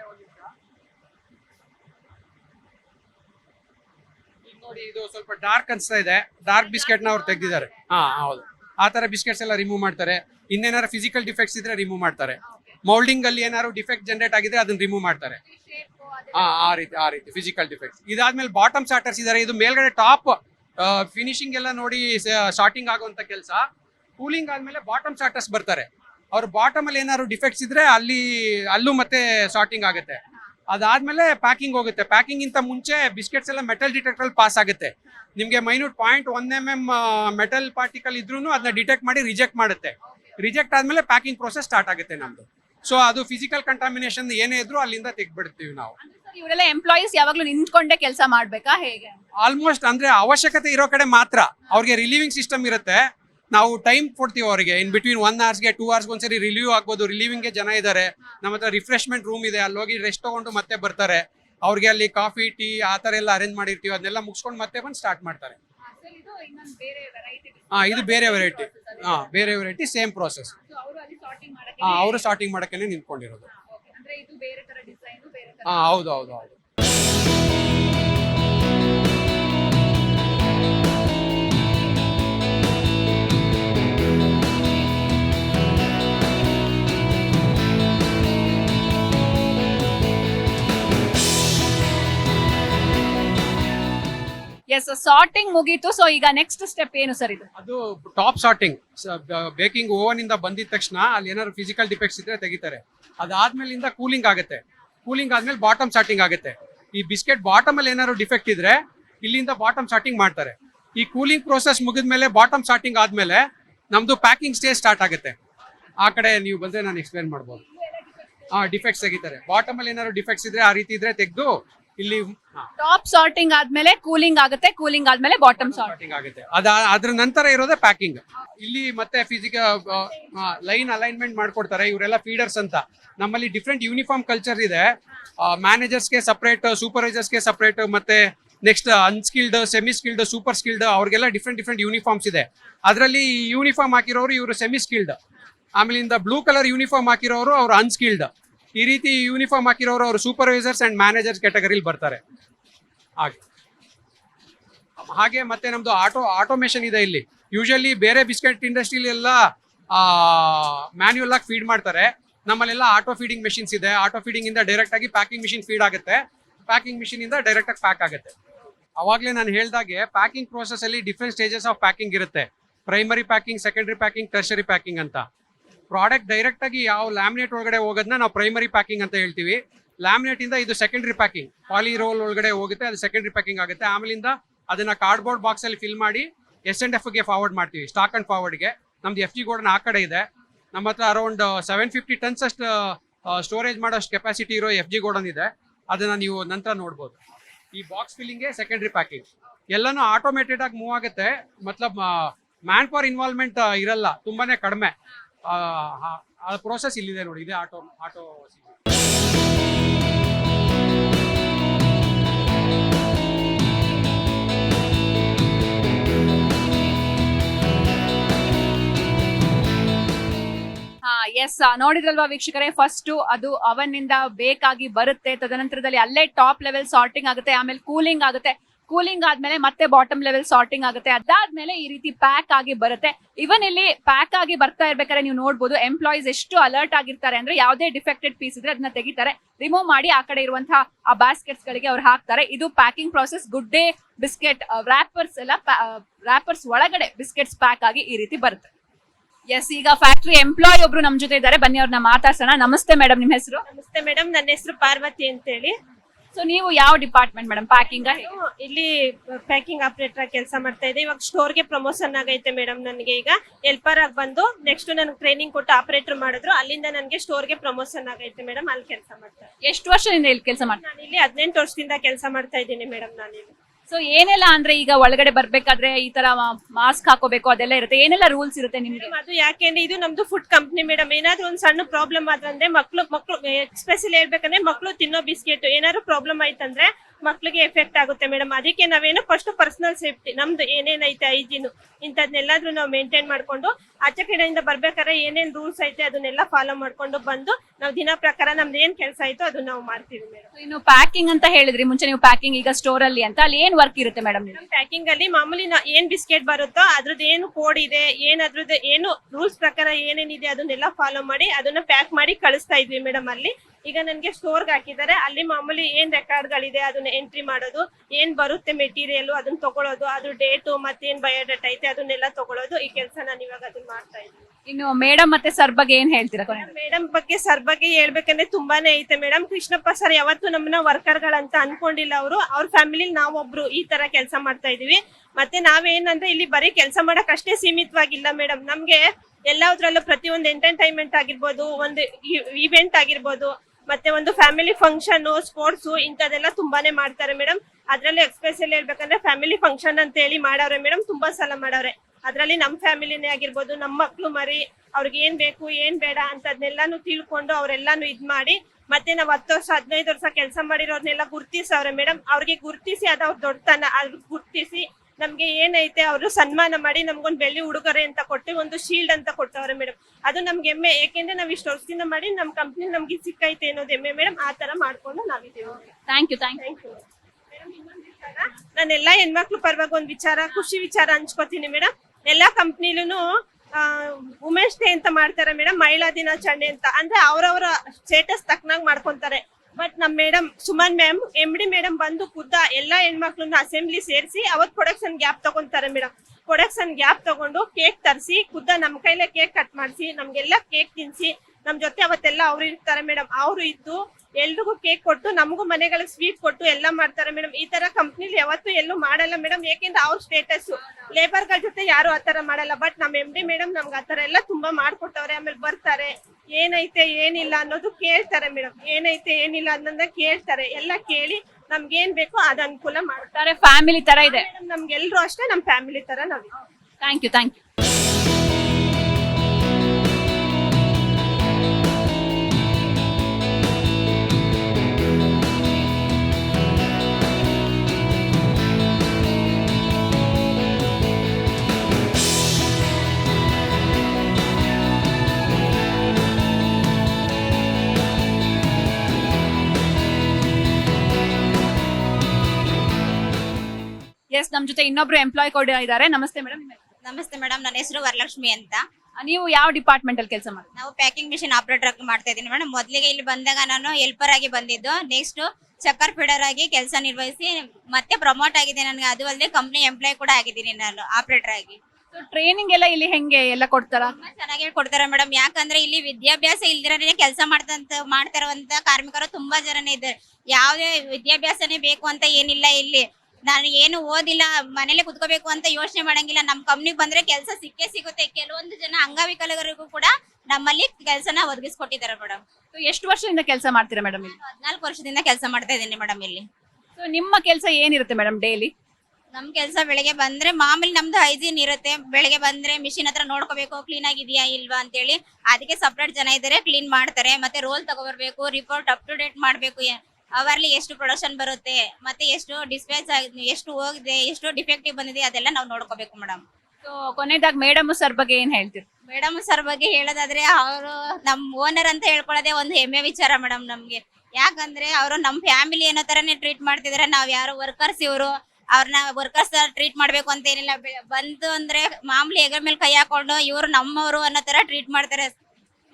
ನೋಡಿ ಇದು ಸ್ವಲ್ಪ ಡಾರ್ಕ್ ಅನ್ಸ್ತಾ ಇದೆ. ಡಾರ್ಕ್ ಬಿಸ್ಕೆಟ್ನ ಅವ್ರು ತೆಗ್ದಿದ್ದಾರೆ. ಹಾ, ಹೌದು. ಆ ತರ ಬಿಸ್ಕೆಟ್ಸ್ ಎಲ್ಲ ರಿಮೂವ್ ಮಾಡ್ತಾರೆ. ಇನ್ನೇನಾದ್ರು ಫಿಸಿಕಲ್ ಡಿಫೆಕ್ಟ್ಸ್ ಇದ್ರೆ ರಿಮೂವ್ ಮಾಡ್ತಾರೆ. ಮೌಲ್ಡಿಂಗ್ ಅಲ್ಲಿ ಏನಾದ್ರು ಡಿಫೆಕ್ಟ್ ಜನರೇಟ್ ಆಗಿದ್ರೆ ಅದನ್ನ ರಿಮೂವ್ ಮಾಡ್ತಾರೆ. ಆ ರೀತಿ ಆ ರೀತಿ ಫಿಸಿಕಲ್ ಡಿಫೆಕ್ಟ್ಸ್ ಇದಾದ್ಮೇಲೆ ಬಾಟಮ್ ಸ್ಟಾರ್ಟರ್ಸ್ ಇದಾರೆ. ಇದು ಮೇಲ್ಗಡೆ ಟಾಪ್ ಫಿನಿಶಿಂಗ್ ಎಲ್ಲ ನೋಡಿ ಶಾರ್ಟಿಂಗ್ ಆಗುವಂತ ಕೆಲಸ. ಕೂಲಿಂಗ್ ಆದ್ಮೇಲೆ ಬಾಟಮ್ ಸ್ಟಾರ್ಟರ್ಸ್ ಬರ್ತಾರೆ. ಅವ್ರ ಬಾಟಮ್ ಅಲ್ಲಿ ಏನಾದ್ರು ಡಿಫೆಕ್ಟ್ಸ್ ಇದ್ರೆ ಅಲ್ಲಿ, ಅಲ್ಲೂ ಮತ್ತೆ ಶಾರ್ಟಿಂಗ್ ಆಗುತ್ತೆ. ಅದಾದ್ಮೇಲೆ ಪ್ಯಾಕಿಂಗ್ ಹೋಗುತ್ತೆ. ಪ್ಯಾಕಿಂಗ್ ಇಂತ ಮುಂಚೆ ಬಿಸ್ಕೆಟ್ಸ್ ಎಲ್ಲ ಮೆಟಲ್ ಡಿಟೆಕ್ಟರ್ ಪಾಸ್ ಆಗುತ್ತೆ. ನಿಮ್ಗೆ minute point one M M metal particle ಇದ್ರೂ ಅದನ್ನ ಡಿಟೆಕ್ಟ್ ಮಾಡಿ ರಿಜೆಕ್ಟ್ ಮಾಡುತ್ತೆ. ರಿಜೆಕ್ಟ್ ಆದ್ಮೇಲೆ ಪ್ಯಾಕಿಂಗ್ ಪ್ರೊಸೆಸ್ ಸ್ಟಾರ್ಟ್ ಆಗುತ್ತೆ ನಮ್ದು. ಸೊ ಅದು ಫಿಸಿಕಲ್ ಕಂಟಾಮಿನೇಷನ್ ಏನೇ ಇದ್ರೂ ಅಲ್ಲಿಂದ ತೆಗ್ಬಿಡ್ತೀವಿ ನಾವು. ಇವರೆಲ್ಲ ಎಂಪ್ಲಾಯೀಸ್ ಯಾವಾಗ್ಲೂ ನಿಂತ್ಕೊಂಡೇ ಕೆಲಸ ಮಾಡ್ಬೇಕಾ ಹೇಗೆ? ಆಲ್ಮೋಸ್ಟ್ ಅಂದ್ರೆ ಅವಶ್ಯಕತೆ ಇರೋ ಕಡೆ ಮಾತ್ರ. ಅವ್ರಿಗೆ ರಿಲೀವಿಂಗ್ ಸಿಸ್ಟಮ್ ಇರುತ್ತೆ. ನಾವು ಟೈಮ್ ಕೊಡ್ತೀವಿ ಅವರಿಗೆ. ಇನ್ ಬಿಟ್ವೀನ್ ಒನ್ ಅವರ್ಸ್ಗೆ ಟೂ ಅವರ್ಸ್ ಒಂದ್ಸರಿ ರಿಲೀವ್ ಆಗ್ಬೋದು. ರಿಲೀವಿಂಗ್ಗೆ ಜನ ಇದ್ದಾರೆ ನಮ್ಮ ಹತ್ರ ರಿಫ್ರೆಶ್ಮೆಂಟ್ ರೂಮ್ ಇದೆ. ಅಲ್ಲಿ ಹೋಗಿ ರೆಸ್ಟ್ ತಗೊಂಡು ಮತ್ತೆ ಬರ್ತಾರೆ. ಅವ್ರಿಗೆ ಅಲ್ಲಿ ಕಾಫಿ ಟೀ ಆ ಥರ ಎಲ್ಲ ಅರೇಂಜ್ ಮಾಡಿರ್ತೀವಿ. ಅದನ್ನೆಲ್ಲ ಮುಗಿಸ್ಕೊಂಡು ಮತ್ತೆ ಬಂದು ಸ್ಟಾರ್ಟ್ ಮಾಡ್ತಾರೆ. ಹಾಂ ಇದು ಬೇರೆ ವೆರೈಟಿ ಹಾಂ ಬೇರೆ ವೆರೈಟಿ ಸೇಮ್ ಪ್ರೋಸೆಸ್ ಹಾಂ ಅವರು ಸ್ಟಾರ್ಟಿಂಗ್ ಮಾಡೋಕ್ಕೆ ನಿಂತ್ಕೊಂಡಿರೋದು. ಹಾಂ ಹೌದು ಹೌದು ಹೌದು. ಎಸ್ ಸಾರ್ಟಿಂಗ್ ಮುಗೀತು. ಸೊ ಈಗ ನೆಕ್ಸ್ಟ್ ಸ್ಟೆಪ್ ಏನು ಸರ್ ಇದು? ಅದು ಟಾಪ್ ಸಾರ್ಟಿಂಗ್ ಬೇಕಿಂಗ್ ಓವನ್ ಇಂದ ಬಂದಿದ ತಕ್ಷಣ ಅಲ್ಲಿ ಏನಾದ್ರು ಫಿಸಿಕಲ್ ಡಿಫೆಕ್ಟ್ಸ್ ಇದ್ರೆ ತೆಗಿತಾರೆ. ಅದಾದ್ಮೇಲಿಂದ ಕೂಲಿಂಗ್ ಆಗುತ್ತೆ. ಕೂಲಿಂಗ್ ಆದ್ಮೇಲೆ ಬಾಟಮ್ ಸಾರ್ಟಿಂಗ್ ಆಗುತ್ತೆ. ಈ ಬಿಸ್ಕೆಟ್ ಬಾಟಮ್ ಅಲ್ಲಿ ಏನಾದ್ರು ಡಿಫೆಕ್ಟ್ ಇದ್ರೆ ಇಲ್ಲಿಂದ ಬಾಟಮ್ ಸಾರ್ಟಿಂಗ್ ಮಾಡ್ತಾರೆ. ಈ ಕೂಲಿಂಗ್ ಪ್ರೋಸೆಸ್ ಮುಗಿದ್ಮೇಲೆ ಬಾಟಮ್ ಸಾರ್ಟಿಂಗ್ ಆದ್ಮೇಲೆ ನಮ್ದು ಪ್ಯಾಕಿಂಗ್ ಸ್ಟೇಜ್ ಸ್ಟಾರ್ಟ್ ಆಗುತ್ತೆ. ಆ ಕಡೆ ನೀವು ಬಂದ್ರೆ ನಾನು ಎಕ್ಸ್ಪ್ಲೇನ್ ಮಾಡ್ಬೋದು. ಹಾ ಡಿಫೆಕ್ಟ್ಸ್ ತೆಗಿತಾರೆ. ಬಾಟಮ್ ಅಲ್ಲಿ ಏನಾದ್ರು ಡಿಫೆಕ್ಟ್ಸ್ ಇದ್ರೆ ಆ ರೀತಿ ಇದ್ರೆ ತೆಗೆದು ಇಲ್ಲಿ ಟಾಪ್ ಸಾರ್ಟಿಂಗ್ ಆದ್ಮೇಲೆ ಕೂಲಿಂಗ್ ಆಗುತ್ತೆ ಕೂಲಿಂಗ್ ಆದ್ಮೇಲೆ ಬಾಟಮ್ ಸಾರ್ಟ್ ಸಾರ್ಟಿಂಗ್. ಆಗುತ್ತೆ. ಅದ ಅದ್ರ ನಂತರ ಇರೋದೇ ಪ್ಯಾಕಿಂಗ್ ಇಲ್ಲಿ ಮತ್ತೆ ಫಿಸಿಕಲ್ ಲೈನ್ ಅಲೈನ್ಮೆಂಟ್ ಮಾಡ್ಕೊಡ್ತಾರೆ ಇವರೆಲ್ಲ ಫೀಡರ್ಸ್ ಅಂತ. ನಮ್ಮಲ್ಲಿ ಡಿಫ್ರೆಂಟ್ ಯೂನಿಫಾರ್ಮ್ ಕಲ್ಚರ್ ಇದೆ. ಮ್ಯಾನೇಜರ್ಸ್ಗೆ ಸಪ್ರೇಟ್ ಸೂಪರ್ವೈಸರ್ಸ್ಗೆ ಸಪ್ರೇಟ್ ಮತ್ತೆ next unskilled semi skilled super skilled ಅವ್ರಿಗೆಲ್ಲ ಡಿಫ್ರೆಂಟ್ ಡಿಫ್ರೆಂಟ್ ಯೂನಿಫಾರ್ಮ್ಸ್ ಇದೆ. ಅದರಲ್ಲಿ ಯೂನಿಫಾರ್ಮ್ ಹಾಕಿರೋರು ಇವರು ಸೆಮಿ ಸ್ಕಿಲ್ಡ್ ಆಮೇಲಿಂದ ಬ್ಲೂ ಕಲರ್ ಯೂನಿಫಾರ್ಮ್ ಹಾಕಿರೋರು ಅವ್ರು ಅನ್ಸ್ಕಿಲ್ಡ್ ಈ ರೀತಿ ಯೂನಿಫಾರ್ಮ್ ಹಾಕಿರೋರು ಅವರು ಸೂಪರ್ವೈಸರ್ಸ್ ಅಂಡ್ ಮ್ಯಾನೇಜರ್ಸ್ ಕ್ಯಾಟಗರಿಲಿ ಬರ್ತಾರೆ. ಹಾಗೆ. ಹಾಗೆ ಮತ್ತೆ ನಮ್ದು ಆಟೋ ಆಟೋಮೇಷನ್ ಇದೆ ಇಲ್ಲಿ. ಯೂಶಲಿ ಬೇರೆ ಬಿಸ್ಕೆಟ್ ಇಂಡಸ್ಟ್ರಿಲಿ ಎಲ್ಲ ಮ್ಯಾನ್ಯುಯಲ್ ಆಗಿ ಫೀಡ್ ಮಾಡ್ತಾರೆ. ನಮ್ಮಲ್ಲೆಲ್ಲ ಆಟೋ ಫೀಡಿಂಗ್ ಮೆಷಿನ್ಸ್ ಇದೆ. ಆಟೋ ಫೀಡಿಂಗ್ ಇಂದ ಡೈರೆಕ್ಟ್ ಆಗಿ ಪ್ಯಾಕಿಂಗ್ ಮಿಷಿನ್ ಫೀಡ್ ಆಗುತ್ತೆ. ಪ್ಯಾಕಿಂಗ್ ಮಿಷಿನ್ ಇಂದ ಡೈರೆಕ್ಟ್ ಆಗಿ ಪ್ಯಾಕ್ ಆಗುತ್ತೆ. ಅವಾಗಲೇ ನಾನು ಹೇಳ್ದಾಗೆ ಪ್ಯಾಕಿಂಗ್ ಪ್ರೋಸೆಸ್ ಅಲ್ಲಿ ಡಿಫ್ರೆಂಟ್ ಸ್ಟೇಜಸ್ ಆಫ್ ಪ್ಯಾಕಿಂಗ್ ಇರುತ್ತೆ. Primary packing secondary packing tertiary packing ಅಂತ. ಪ್ರಾಡಕ್ಟ್ ಡೈರೆಕ್ಟ್ ಆಗಿ ಯಾವ ಲ್ಯಾಮಿನೇಟ್ ಒಳಗಡೆ ಹೋಗೋದನ್ನ ನಾವು ಪ್ರೈಮರಿ ಪ್ಯಾಕಿಂಗ್ ಅಂತ ಹೇಳ್ತೀವಿ. ಲ್ಯಾಮಿನೇಟ್ ಇಂದ ಇದು ಸೆಕೆಂಡರಿ ಪ್ಯಾಕಿಂಗ್ ಪಾಲಿ ರೋಲ್ ಒಳಗಡೆ ಹೋಗುತ್ತೆ, ಅದು ಸೆಕೆಂಡರಿ ಪ್ಯಾಕಿಂಗ್ ಆಗುತ್ತೆ. ಆಮೇಲಿಂದ ಅದನ್ನ ಕಾರ್ಡ್ಬೋರ್ಡ್ ಬಾಕ್ಸ್ ಅಲ್ಲಿ ಫಿಲ್ ಮಾಡಿ ಎಸ್ ಅಂಡ್ ಎಫ್ಗೆ ಫಾರ್ವರ್ಡ್ ಮಾಡ್ತೀವಿ ಸ್ಟಾಕ್ ಅಂಡ್ ಫಾರ್ವರ್ಡ್ಗೆ ನಮ್ದು ಎಫ್ ಜಿ ಗೋಡನ್ ಆ ಕಡೆ ಇದೆ. ನಮ್ಮ ಹತ್ರ ಅರೌಂಡ್ ಸೆವೆನ್ ಫಿಫ್ಟಿ ಟನ್ಸ್ ಅಷ್ಟು ಸ್ಟೋರೇಜ್ ಮಾಡೋಷ್ಟು ಕೆಪಾಸಿಟಿ ಇರೋ ಎಫ್ ಜಿ ಗೋಡನ್ ಇದೆ. ಅದನ್ನ ನೀವು ನಂತರ ನೋಡ್ಬೋದು. ಈ ಬಾಕ್ಸ್ ಫಿಲ್ಲಿಂಗ್ಗೆ ಸೆಕೆಂಡರಿ ಪ್ಯಾಕಿಂಗ್ ಎಲ್ಲನೂ ಆಟೋಮೇಟೆಡ್ ಆಗಿ ಮೂವ್ ಆಗುತ್ತೆ. ಮತ್ಲಬ್ ಮ್ಯಾನ್ ಪವರ್ ಇನ್ವಾಲ್ವ್ಮೆಂಟ್ ಇರಲ್ಲ. ತುಂಬಾನೇ ಕಡಿಮೆ. ಆ ಪ್ರೋಸೆಸ್ ಇಲ್ಲಿದೆ ನೋಡಿ, ಇದೆ ಆಟೋ ಆಟೋ ಎಸ್ ನೋಡಿದ್ರಲ್ವಾ ವೀಕ್ಷಕರೇ ಫಸ್ಟ್ ಅದು ಅವನ್ನಿಂದ ಬೇಕಾಗಿ ಬರುತ್ತೆ. ತದನಂತರದಲ್ಲಿ ಅಲ್ಲೇ ಟಾಪ್ ಲೆವೆಲ್ ಸಾರ್ಟಿಂಗ್ ಆಗುತ್ತೆ, ಆಮೇಲೆ ಕೂಲಿಂಗ್ ಆಗುತ್ತೆ. ಕೂಲಿಂಗ್ ಆದ್ಮೇಲೆ ಮತ್ತೆ ಬಾಟಮ್ ಲೆವೆಲ್ ಸಾರ್ಟಿಂಗ್ ಆಗುತ್ತೆ. ಅದಾದ್ಮೇಲೆ ಈ ರೀತಿ ಪ್ಯಾಕ್ ಆಗಿ ಬರುತ್ತೆ. ಇವನ್ ಇಲ್ಲಿ ಪ್ಯಾಕ್ ಆಗಿ ಬರ್ತಾ ಇರ್ಬೇಕಾದ್ರೆ ನೀವು ನೋಡಬಹುದು ಎಂಪ್ಲಾಯೀಸ್ ಎಷ್ಟು ಅಲರ್ಟ್ ಆಗಿರ್ತಾರೆ ಅಂದ್ರೆ ಯಾವುದೇ ಡಿಫೆಕ್ಟೆಡ್ ಪೀಸ್ ಇದ್ರೆ ಅದನ್ನ ತೆಗಿತಾರೆ. ರಿಮೂವ್ ಮಾಡಿ ಆ ಕಡೆ ಇರುವಂತಹ ಆ ಬಾಸ್ಕೆಟ್ಸ್ ಗಳಿಗೆ ಅವ್ರು ಹಾಕ್ತಾರೆ. ಇದು packing process Good Day biscuit wrappers ಎಲ್ಲ ರ್ಯಾಪರ್ಸ್ ಒಳಗಡೆ ಬಿಸ್ಕೆಟ್ಸ್ ಪ್ಯಾಕ್ ಆಗಿ ಈ ರೀತಿ ಬರುತ್ತೆ. ಎಸ್ ಈಗ ಫ್ಯಾಕ್ಟ್ರಿ ಎಂಪ್ಲಾಯ್ ಒಬ್ರು ನಮ್ ಜೊತೆ ಇದ್ದಾರೆ. ಬನ್ನಿ ಅವ್ರನ್ನ ಮಾತಾಡ್ಸೋಣ. ನಮಸ್ತೆ ಮೇಡಮ್ ನಿಮ್ ಹೆಸರು? ನಮಸ್ತೆ ಮೇಡಮ್ ನನ್ನ ಹೆಸರು ಪಾರ್ವತಿ ಅಂತೇಳಿ. ಸೊ ನೀವು ಯಾವ ಡಿಪಾರ್ಟ್ಮೆಂಟ್ ಮೇಡಮ್ ಪ್ಯಾಕಿಂಗ್ ನಾನು ಇಲ್ಲಿ ಪ್ಯಾಕಿಂಗ್ ಆಪರೇಟರ್ ಕೆಲಸ ಮಾಡ್ತಾ ಇದೆ ಇವಾಗ ಸ್ಟೋರ್ಗೆ ಪ್ರಮೋಷನ್ ಆಗೈತೆ ಮೇಡಮ್ ನನಗೆ ಈಗ. ಹೆಲ್ಪರ್ ಆಗಿ ಬಂದು ನೆಕ್ಸ್ಟ್ ನನಗೆ ಟ್ರೈನಿಂಗ್ ಕೊಟ್ಟು ಆಪರೇಟರ್ ಮಾಡಿದ್ರು. ಅಲ್ಲಿಂದ ನನಗೆ ಸ್ಟೋರ್ಗೆ ಪ್ರಮೋಷನ್ ಆಗೈತೆ ಮೇಡಮ್ ಅಲ್ಲಿ ಕೆಲಸ ಮಾಡ್ತಾ ಎಷ್ಟು ವರ್ಷದಿಂದ ಇಲ್ಲಿ ಕೆಲಸ ಮಾಡ್ತೀನಿ ನಾನು ಇಲ್ಲಿ ಹದಿನೆಂಟು ವರ್ಷದಿಂದ ಕೆಲಸ ಮಾಡ್ತಾ ಇದ್ದೀನಿ ಮೇಡಮ್ ನಾನಿಲ್ಲಿ. ಸೊ ಏನೆಲ್ಲ ಅಂದ್ರೆ ಈಗ ಒಳಗಡೆ ಬರ್ಬೇಕಾದ್ರೆ ಈ ತರ ಮಾಸ್ಕ್ ಹಾಕೋಬೇಕು ಅದೆಲ್ಲ ಇರುತ್ತೆ. ಏನೆಲ್ಲ ರೂಲ್ಸ್ ಇರುತ್ತೆ ನಿಮ್ಗೆ? ಅದು ಯಾಕೆಂದ್ರೆ ಇದು ನಮ್ದು ಫುಡ್ ಕಂಪ್ನಿ ಮೇಡಮ್ ಏನಾದ್ರೂ ಒಂದು ಸಣ್ಣ ಪ್ರಾಬ್ಲಮ್ ಆದ್ರೆ ಮಕ್ಳು ಮಕ್ಳು ಎಸ್ಪೆಷಲಿ ಹೇಳ್ಬೇಕಂದ್ರೆ ಮಕ್ಳು ತಿನ್ನೋ ಬಿಸ್ಕೆಟ್ ಏನಾದ್ರು ಪ್ರಾಬ್ಲಮ್ ಆಯ್ತಂದ್ರೆ ಮಕ್ಳಿಗೆ ಎಫೆಕ್ಟ್ ಆಗುತ್ತೆ ಮೇಡಮ್ ಅದಕ್ಕೆ ನಾವೇನು ಫಸ್ಟ್ ಪರ್ಸನಲ್ ಸೇಫ್ಟಿ ನಮ್ದು ಏನೇನೈತೆ ಐಜಿನು ಇಂಥದ್ನೆಲ್ಲಾದ್ರೂ ನಾವು ಮೇಂಟೈನ್ ಮಾಡ್ಕೊಂಡು ಆಚೆ ಕಡೆಯಿಂದ ಬರ್ಬೇಕಾದ್ರೆ ಏನೇನು ರೂಲ್ಸ್ ಐತೆ ಅದನ್ನೆಲ್ಲ ಫಾಲೋ ಮಾಡ್ಕೊಂಡು ಬಂದು ನಾವು ದಿನ ಪ್ರಕಾರ ನಮ್ದು ಏನ್ ಕೆಲಸ ಆಯ್ತು ಅದನ್ನ ನಾವು ಮಾಡ್ತೀವಿ ಮೇಡಮ್ ಇನ್ನು ಪ್ಯಾಕಿಂಗ್ ಅಂತ ಹೇಳಿದ್ರಿ. ಮುಂಚೆ ನೀವು ಪ್ಯಾಕಿಂಗ್ ಈಗ ಸ್ಟೋರ್ ಅಲ್ಲಿ ಅಂತ. ಅಲ್ಲಿ ಏನ್ ವರ್ಕ್ ಇರುತ್ತೆ ಮೇಡಮ್ ಪ್ಯಾಕಿಂಗ್ ಅಲ್ಲಿ ಮಾಮೂಲಿ ನಾ- ಏನ್ ಬಿಸ್ಕೆಟ್ ಬರುತ್ತೋ ಅದ್ರದ್ದು ಏನು ಕೋಡ್ ಇದೆ, ಏನ್ ಅದ್ರದ್ದು, ಏನು ರೂಲ್ಸ್ ಪ್ರಕಾರ ಏನೇನಿದೆ ಅದನ್ನೆಲ್ಲ ಫಾಲೋ ಮಾಡಿ ಅದನ್ನ ಪ್ಯಾಕ್ ಮಾಡಿ ಕಳಿಸ್ತಾ ಇದ್ವಿ ಮೇಡಮ್ ಅಲ್ಲಿ. ಈಗ ನನ್ಗೆ ಸ್ಟೋರ್ಗೆ ಹಾಕಿದ್ದಾರೆ ಅಲ್ಲಿ ಮಾಮೂಲಿ ಏನ್ ರೆಕಾರ್ಡ್ ಗಳಿದೆ ಅದನ್ನ ಎಂಟ್ರಿ ಮಾಡೋದು ಏನ್ ಬರುತ್ತೆ ಮೆಟೀರಿಯಲ್ ಅದನ್ನ ತಗೊಳ್ಳೋದು ಅದು ಡೇಟು ಮತ್ತೇನ್ ಬಯೋಡೇಟ್ ಐತೆ ಅದನ್ನೆಲ್ಲ ತಗೊಳ್ಳೋದು ಈ ಕೆಲಸ ನಾನು ಇವಾಗ ಅದನ್ನ ಮಾಡ್ತಾ ಇದ್ದೀನಿ ಇನ್ನು ಮೇಡಮ್ ಮತ್ತೆ ಸರ್ ಬಗ್ಗೆ ಏನ್ ಹೇಳ್ತೀರಾ? ಮೇಡಮ್ ಬಗ್ಗೆ ಸರ್ ಬಗ್ಗೆ ಹೇಳ್ಬೇಕಂದ್ರೆ ತುಂಬಾನೇ ಐತೆ ಮೇಡಮ್ ಕೃಷ್ಣಪ್ಪ ಸರ್ ಯಾವತ್ತು ನಮ್ಮನ್ನ ವರ್ಕರ್ ಗಳಂತ ಅನ್ಕೊಂಡಿಲ್ಲ ಅವರು. ಅವ್ರ ಫ್ಯಾಮಿಲಿ ನಾವೊಬ್ರು ಈ ತರ ಕೆಲಸ ಮಾಡ್ತಾ ಇದೀವಿ ಮತ್ತೆ ನಾವೇನಂದ್ರೆ ಇಲ್ಲಿ ಬರೀ ಕೆಲಸ ಮಾಡಕ್ ಅಷ್ಟೇ ಸೀಮಿತವಾಗಿಲ್ಲ ಮೇಡಮ್ ನಮ್ಗೆ ಎಲ್ಲದ್ರಲ್ಲೂ ಒಂದು ಎಂಟರ್ಟೈನ್ಮೆಂಟ್ ಆಗಿರ್ಬೋದು ಒಂದು ಇವೆಂಟ್ ಆಗಿರ್ಬೋದು ಮತ್ತೆ ಒಂದು ಫ್ಯಾಮಿಲಿ ಫಂಕ್ಷನ್ ಸ್ಪೋರ್ಟ್ಸ್ ಇಂಥದೆಲ್ಲ ತುಂಬಾನೇ ಮಾಡ್ತಾರೆ ಮೇಡಮ್ ಅದ್ರಲ್ಲಿ ಎಕ್ಸ್ಪೆಷಲ್ ಹೇಳ್ಬೇಕಂದ್ರೆ ಫ್ಯಾಮಿಲಿ ಫಂಕ್ಷನ್ ಅಂತ ಹೇಳಿ ಮಾಡವ್ರೆ ಮೇಡಮ್ ತುಂಬಾ ಸಲ ಮಾಡವ್ರೆ. ಅದ್ರಲ್ಲಿ ನಮ್ ಫ್ಯಾಮಿಲಿನೇ ಆಗಿರ್ಬೋದು ನಮ್ಮ ಮಕ್ಳು ಮರಿ, ಅವ್ರಿಗೆ ಏನ್ ಬೇಕು, ಏನ್ ಬೇಡ ಅಂತದ್ನೆಲ್ಲಾನು ತಿಳ್ಕೊಂಡು ಅವ್ರೆಲ್ಲಾನು ಇದ್ ಮಾಡಿ, ಮತ್ತೆ ನಾವ್ ಹತ್ತು ವರ್ಷ, ಹದಿನೈದು ವರ್ಷ ಕೆಲಸ ಮಾಡಿರೋರ್ನೆಲ್ಲ ಗುರ್ತಿಸವ್ರೆ ಮೇಡಮ್ ಅವ್ರಿಗೆ ಗುರ್ತಿಸಿ ಅದ ಅವ್ರ ದೊಡ್ಡತನ, ಅದ್ ಗುರ್ತಿಸಿ ನಮ್ಗೆ ಏನೈತೆ ಅವರು ಸನ್ಮಾನ ಮಾಡಿ ನಮ್ಗೊಂದು ಬೆಳ್ಳಿ ಉಡುಗೊರೆ ಅಂತ ಕೊಟ್ಟು ಒಂದು ಶೀಲ್ಡ್ ಅಂತ ಕೊಡ್ತಾವ್ರೆ ಮೇಡಮ್ ಅದು ನಮ್ಗೆ ಹೆಮ್ಮೆ. ಯಾಕೆಂದ್ರೆ ನಾವ್ ಇಷ್ಟು ವರ್ಷದಿಂದ ಮಾಡಿ ನಮ್ ಕಂಪ್ನಿ ನಮ್ಗೆ ಸಿಕ್ಕೈತೆ ಅನ್ನೋದು ಹೆಮ್ಮೆ ಮೇಡಮ್ ಆ ತರ ಮಾಡ್ಕೊಂಡು ನಾವಿದೀವಿ thank you thank you thank you ನಾನು ಎಲ್ಲಾ ಹೆಣ್ಮಕ್ಳು ಪರವಾಗಿ ಒಂದ್ ವಿಚಾರ ಖುಷಿ ವಿಚಾರ ಹಂಚ್ಕೋತೀನಿ ಮೇಡಮ್ ಎಲ್ಲಾ ಕಂಪ್ನಿಲೂ ಉಮೇಶ್ ಡೇ ಅಂತ ಮಾಡ್ತಾರೆ ಮೇಡಮ್ ಮಹಿಳಾ ದಿನಾಚರಣೆ ಅಂತ. ಅಂದ್ರೆ ಅವ್ರವ್ರ ಸ್ಟೇಟಸ್ ತಕ್ಕನಾಗ್ ಮಾಡ್ಕೊಂತಾರೆ. ಬಟ್ ನಮ್ madam Suman ma'am M D madam ಬಂದು ಖುದ್ದ ಎಲ್ಲಾ ಹೆಣ್ಮಕ್ಳನ್ನ ಅಸೆಂಬ್ಲಿ ಸೇರಿಸಿ ಅವತ್ ಪ್ರೊಡಕ್ಷನ್ ಗ್ಯಾಪ್ ತಗೊಂತಾರೆ ಮೇಡಮ್ ಪ್ರೊಡಕ್ಷನ್ ಗ್ಯಾಪ್ ತಗೊಂಡು ಕೇಕ್ ತರಿಸಿ, ಖುದ್ದ ನಮ್ ಕೈಲೇ ಕೇಕ್ ಕಟ್ ಮಾಡಿಸಿ, ನಮ್ಗೆಲ್ಲ ಕೇಕ್ ತಿನ್ಸಿ, ನಮ್ ಜೊತೆ ಅವತ್ತೆಲ್ಲ ಅವ್ರು ಇರ್ತಾರೆ ಮೇಡಮ್ ಅವ್ರು ಇದ್ದು ಎಲ್ರಿಗೂ ಕೇಕ್ ಕೊಟ್ಟು ನಮಗೂ ಮನೆಗಳಿಗೆ ಸ್ವೀಟ್ ಕೊಟ್ಟು ಎಲ್ಲ ಮಾಡ್ತಾರೆ ಮೇಡಮ್ ಈ ತರ ಕಂಪ್ನಿಲಿ ಯಾವತ್ತೂ ಎಲ್ಲೂ ಮಾಡಲ್ಲ ಮೇಡಮ್ ಏಕೆಂದ್ರೆ ಅವ್ರ ಸ್ಟೇಟಸ್ ಲೇಬರ್ಗಳ ಜೊತೆ ಯಾರು ಆತರ ಮಾಡಲ್ಲ. ಬಟ್ ನಮ್ ಎಂ ಡಿ ಮೇಡಮ್ ನಮ್ಗೆ ಆತರ ಎಲ್ಲ ತುಂಬಾ ಮಾಡ್ಕೊಟ್ಟವ್ರೆ. ಆಮೇಲೆ ಬರ್ತಾರೆ ಏನೈತೆ ಏನಿಲ್ಲ ಅನ್ನೋದು ಕೇಳ್ತಾರೆ ಮೇಡಮ್ ಏನೈತೆ ಏನಿಲ್ಲ ಅನ್ನೋದ ಕೇಳ್ತಾರೆ. ಎಲ್ಲ ಕೇಳಿ ನಮ್ಗೆ ಏನ್ ಬೇಕೋ ಅದ ಅನುಕೂಲ ಮಾಡ್ತಾರೆ. ಫ್ಯಾಮಿಲಿ ತರ ಇದೆ. ನಮ್ಗೆಲ್ರು ಅಷ್ಟೇ ನಮ್ ಫ್ಯಾಮಿಲಿ ತರ ನಾವ್ thank you thank you yes ನಮ್ ಜೊತೆ ಇನ್ನೊಬ್ರು ಎಂಪ್ಲಾಯ್ ಕೂಡ ಇದ್ದಾರೆ. ನಮಸ್ತೆ ಮೇಡಮ್ ನಮಸ್ತೆ ಮೇಡಮ್ ನನ್ನ ಹೆಸರು ವರಲಕ್ಷ್ಮಿ ಅಂತ. ನೀವು ಯಾವ ಡಿಪಾರ್ಟ್ಮೆಂಟ್ ಅಲ್ಲಿ ಕೆಲಸ ಮಾಡ್ತೀರಾ? ನಾವು ಪ್ಯಾಕಿಂಗ್ ಮಿಷಿನ್ ಆಪರೇಟರ್ ಆಗಿ ಮಾಡ್ತಾ ಇದ್ದೀನಿ ಮೇಡಮ್ ಮೊದಲಿಗೆ ಇಲ್ಲಿ ಬಂದಾಗ ನಾನು ಹೆಲ್ಪರ್ ಆಗಿ ಬಂದಿದ್ದು. ನೆಕ್ಸ್ಟ್ ಚಕ್ಕರ್ ಫೀಡರ್ ಆಗಿ ಕೆಲಸ ನಿರ್ವಹಿಸಿ ಮತ್ತೆ ಪ್ರಮೋಟ್ ಆಗಿದೆ ನನಗೆ. ಅದು ಅಲ್ಲದೆ ಕಂಪ್ನಿ ಎಂಪ್ಲಾಯ್ ಕೂಡ ಆಗಿದ್ದೀನಿ ನಾನು ಆಪರೇಟರ್ ಆಗಿ. ಟ್ರೈನಿಂಗ್ ಎಲ್ಲ ಇಲ್ಲಿ ಹೆಂಗೆ ಎಲ್ಲ ಕೊಡ್ತಾರ? ಚೆನ್ನಾಗಿ ಕೊಡ್ತಾರೆ ಮೇಡಮ್ ಯಾಕಂದ್ರೆ ಇಲ್ಲಿ ವಿದ್ಯಾಭ್ಯಾಸ ಇಲ್ದಿರನೇ ಕೆಲಸ ಮಾಡ್ತಂತ ಮಾಡ್ತಾರಂತ ಕಾರ್ಮಿಕರು ತುಂಬಾ ಜನನೇ ಇದ್ದಾರೆ. ಯಾವುದೇ ವಿದ್ಯಾಭ್ಯಾಸನೇ ಬೇಕು ಅಂತ ಏನಿಲ್ಲ ಇಲ್ಲಿ. ನಾನು ಏನು ಓದಿಲ್ಲ ಮನೇಲೆ ಕುತ್ಕೋಬೇಕು ಅಂತ ಯೋಚನೆ ಮಾಡಂಗಿಲ್ಲ. ನಮ್ ಕಂಪ್ನಿಗೆ ಬಂದ್ರೆ ಕೆಲಸ ಸಿಕ್ಕೇ ಸಿಗುತ್ತೆ. ಕೆಲವೊಂದು ಜನ ಅಂಗವಿಕಲರಿಗೂ ಕೂಡ ನಮ್ಮಲ್ಲಿ ಕೆಲಸನ ಒದಗಿಸ್ಕೊಟ್ಟಿದ್ದಾರೆ ಮೇಡಮ್ ಎಷ್ಟು ವರ್ಷದಿಂದ ಕೆಲಸ ಮಾಡ್ತೀರಾ ಮೇಡಮ್ ಇಲ್ಲಿ? ಹದಿನಾಲ್ಕು ವರ್ಷದಿಂದ ಕೆಲಸ ಮಾಡ್ತಾ ಇದ್ದೀನಿ ಮೇಡಮ್ ಇಲ್ಲಿ. ಸೊ ನಿಮ್ಮ ಕೆಲಸ ಏನಿರುತ್ತೆ ಮೇಡಮ್ ಡೈಲಿ ನಮ್ ಕೆಲಸ ಬೆಳಗ್ಗೆ ಬಂದ್ರೆ ಮಾಮೂಲಿ ನಮ್ದು ಹೈಜೀನ್ ಇರುತ್ತೆ. ಬೆಳಗ್ಗೆ ಬಂದ್ರೆ ಮಿಷಿನ್ ಹತ್ರ ನೋಡ್ಕೋಬೇಕು ಕ್ಲೀನ್ ಆಗಿದೆಯಾ ಇಲ್ವಾ ಅಂತೇಳಿ. ಅದಕ್ಕೆ ಸಪ್ರೇಟ್ ಜನ ಇದ್ದಾರೆ ಕ್ಲೀನ್ ಮಾಡ್ತಾರೆ. ಮತ್ತೆ ರೋಲ್ ತಗೋಬರ್ಬೇಕು ರಿಪೋರ್ಟ್ ಅಪ್ ಟು ಡೇಟ್ ಮಾಡ್ಬೇಕು. ಅವರ್ಲಿ ಎಷ್ಟು ಪ್ರೊಡಕ್ಷನ್ ಬರುತ್ತೆ ಮತ್ತೆ ಎಷ್ಟು ಡಿಸ್ಪ್ಯಾಚ್ ಆಗಿದೆ ಎಷ್ಟು ಹೋಗಿದೆ ಎಷ್ಟು ಡಿಫೆಕ್ಟಿವ್ ಬಂದಿದೆ ಅದೆಲ್ಲ ನಾವು ನೋಡ್ಕೋಬೇಕು ಮೇಡಮ್ ಸೊ ಕೊನೆಯದಾಗಿ ಮೇಡಮ್ ಸರ್ ಬಗ್ಗೆ ಏನ್ ಹೇಳ್ತೀರಿ? ಮೇಡಮ್ ಸರ್ ಬಗ್ಗೆ ಹೇಳೋದಾದ್ರೆ ಅವರು ನಮ್ ಓನರ್ ಅಂತ ಹೇಳ್ಕೊಳ್ಳೋದೇ ಒಂದು ಹೆಮ್ಮೆ ವಿಚಾರ ಮೇಡಮ್ ನಮ್ಗೆ. ಯಾಕಂದ್ರೆ ಅವರು ನಮ್ ಫ್ಯಾಮಿಲಿ ಅನ್ನೋ ತರನೇ ಟ್ರೀಟ್ ಮಾಡ್ತಿದಾರೆ. ನಾವ್ ಯಾರು ವರ್ಕರ್ಸ್ ಇವರು ಅವ್ರನ್ನ ವರ್ಕರ್ಸ್ ಟ್ರೀಟ್ ಮಾಡ್ಬೇಕು ಅಂತ ಏನಿಲ್ಲ. ಬಂತು ಅಂದ್ರೆ ಮಾಮೂಲಿ ಎಗರ್ ಮೇಲೆ ಕೈ ಹಾಕೊಂಡು ಇವರು ನಮ್ಮವರು ಅನ್ನೋ ತರ ಟ್ರೀಟ್ ಮಾಡ್ತಾರೆ.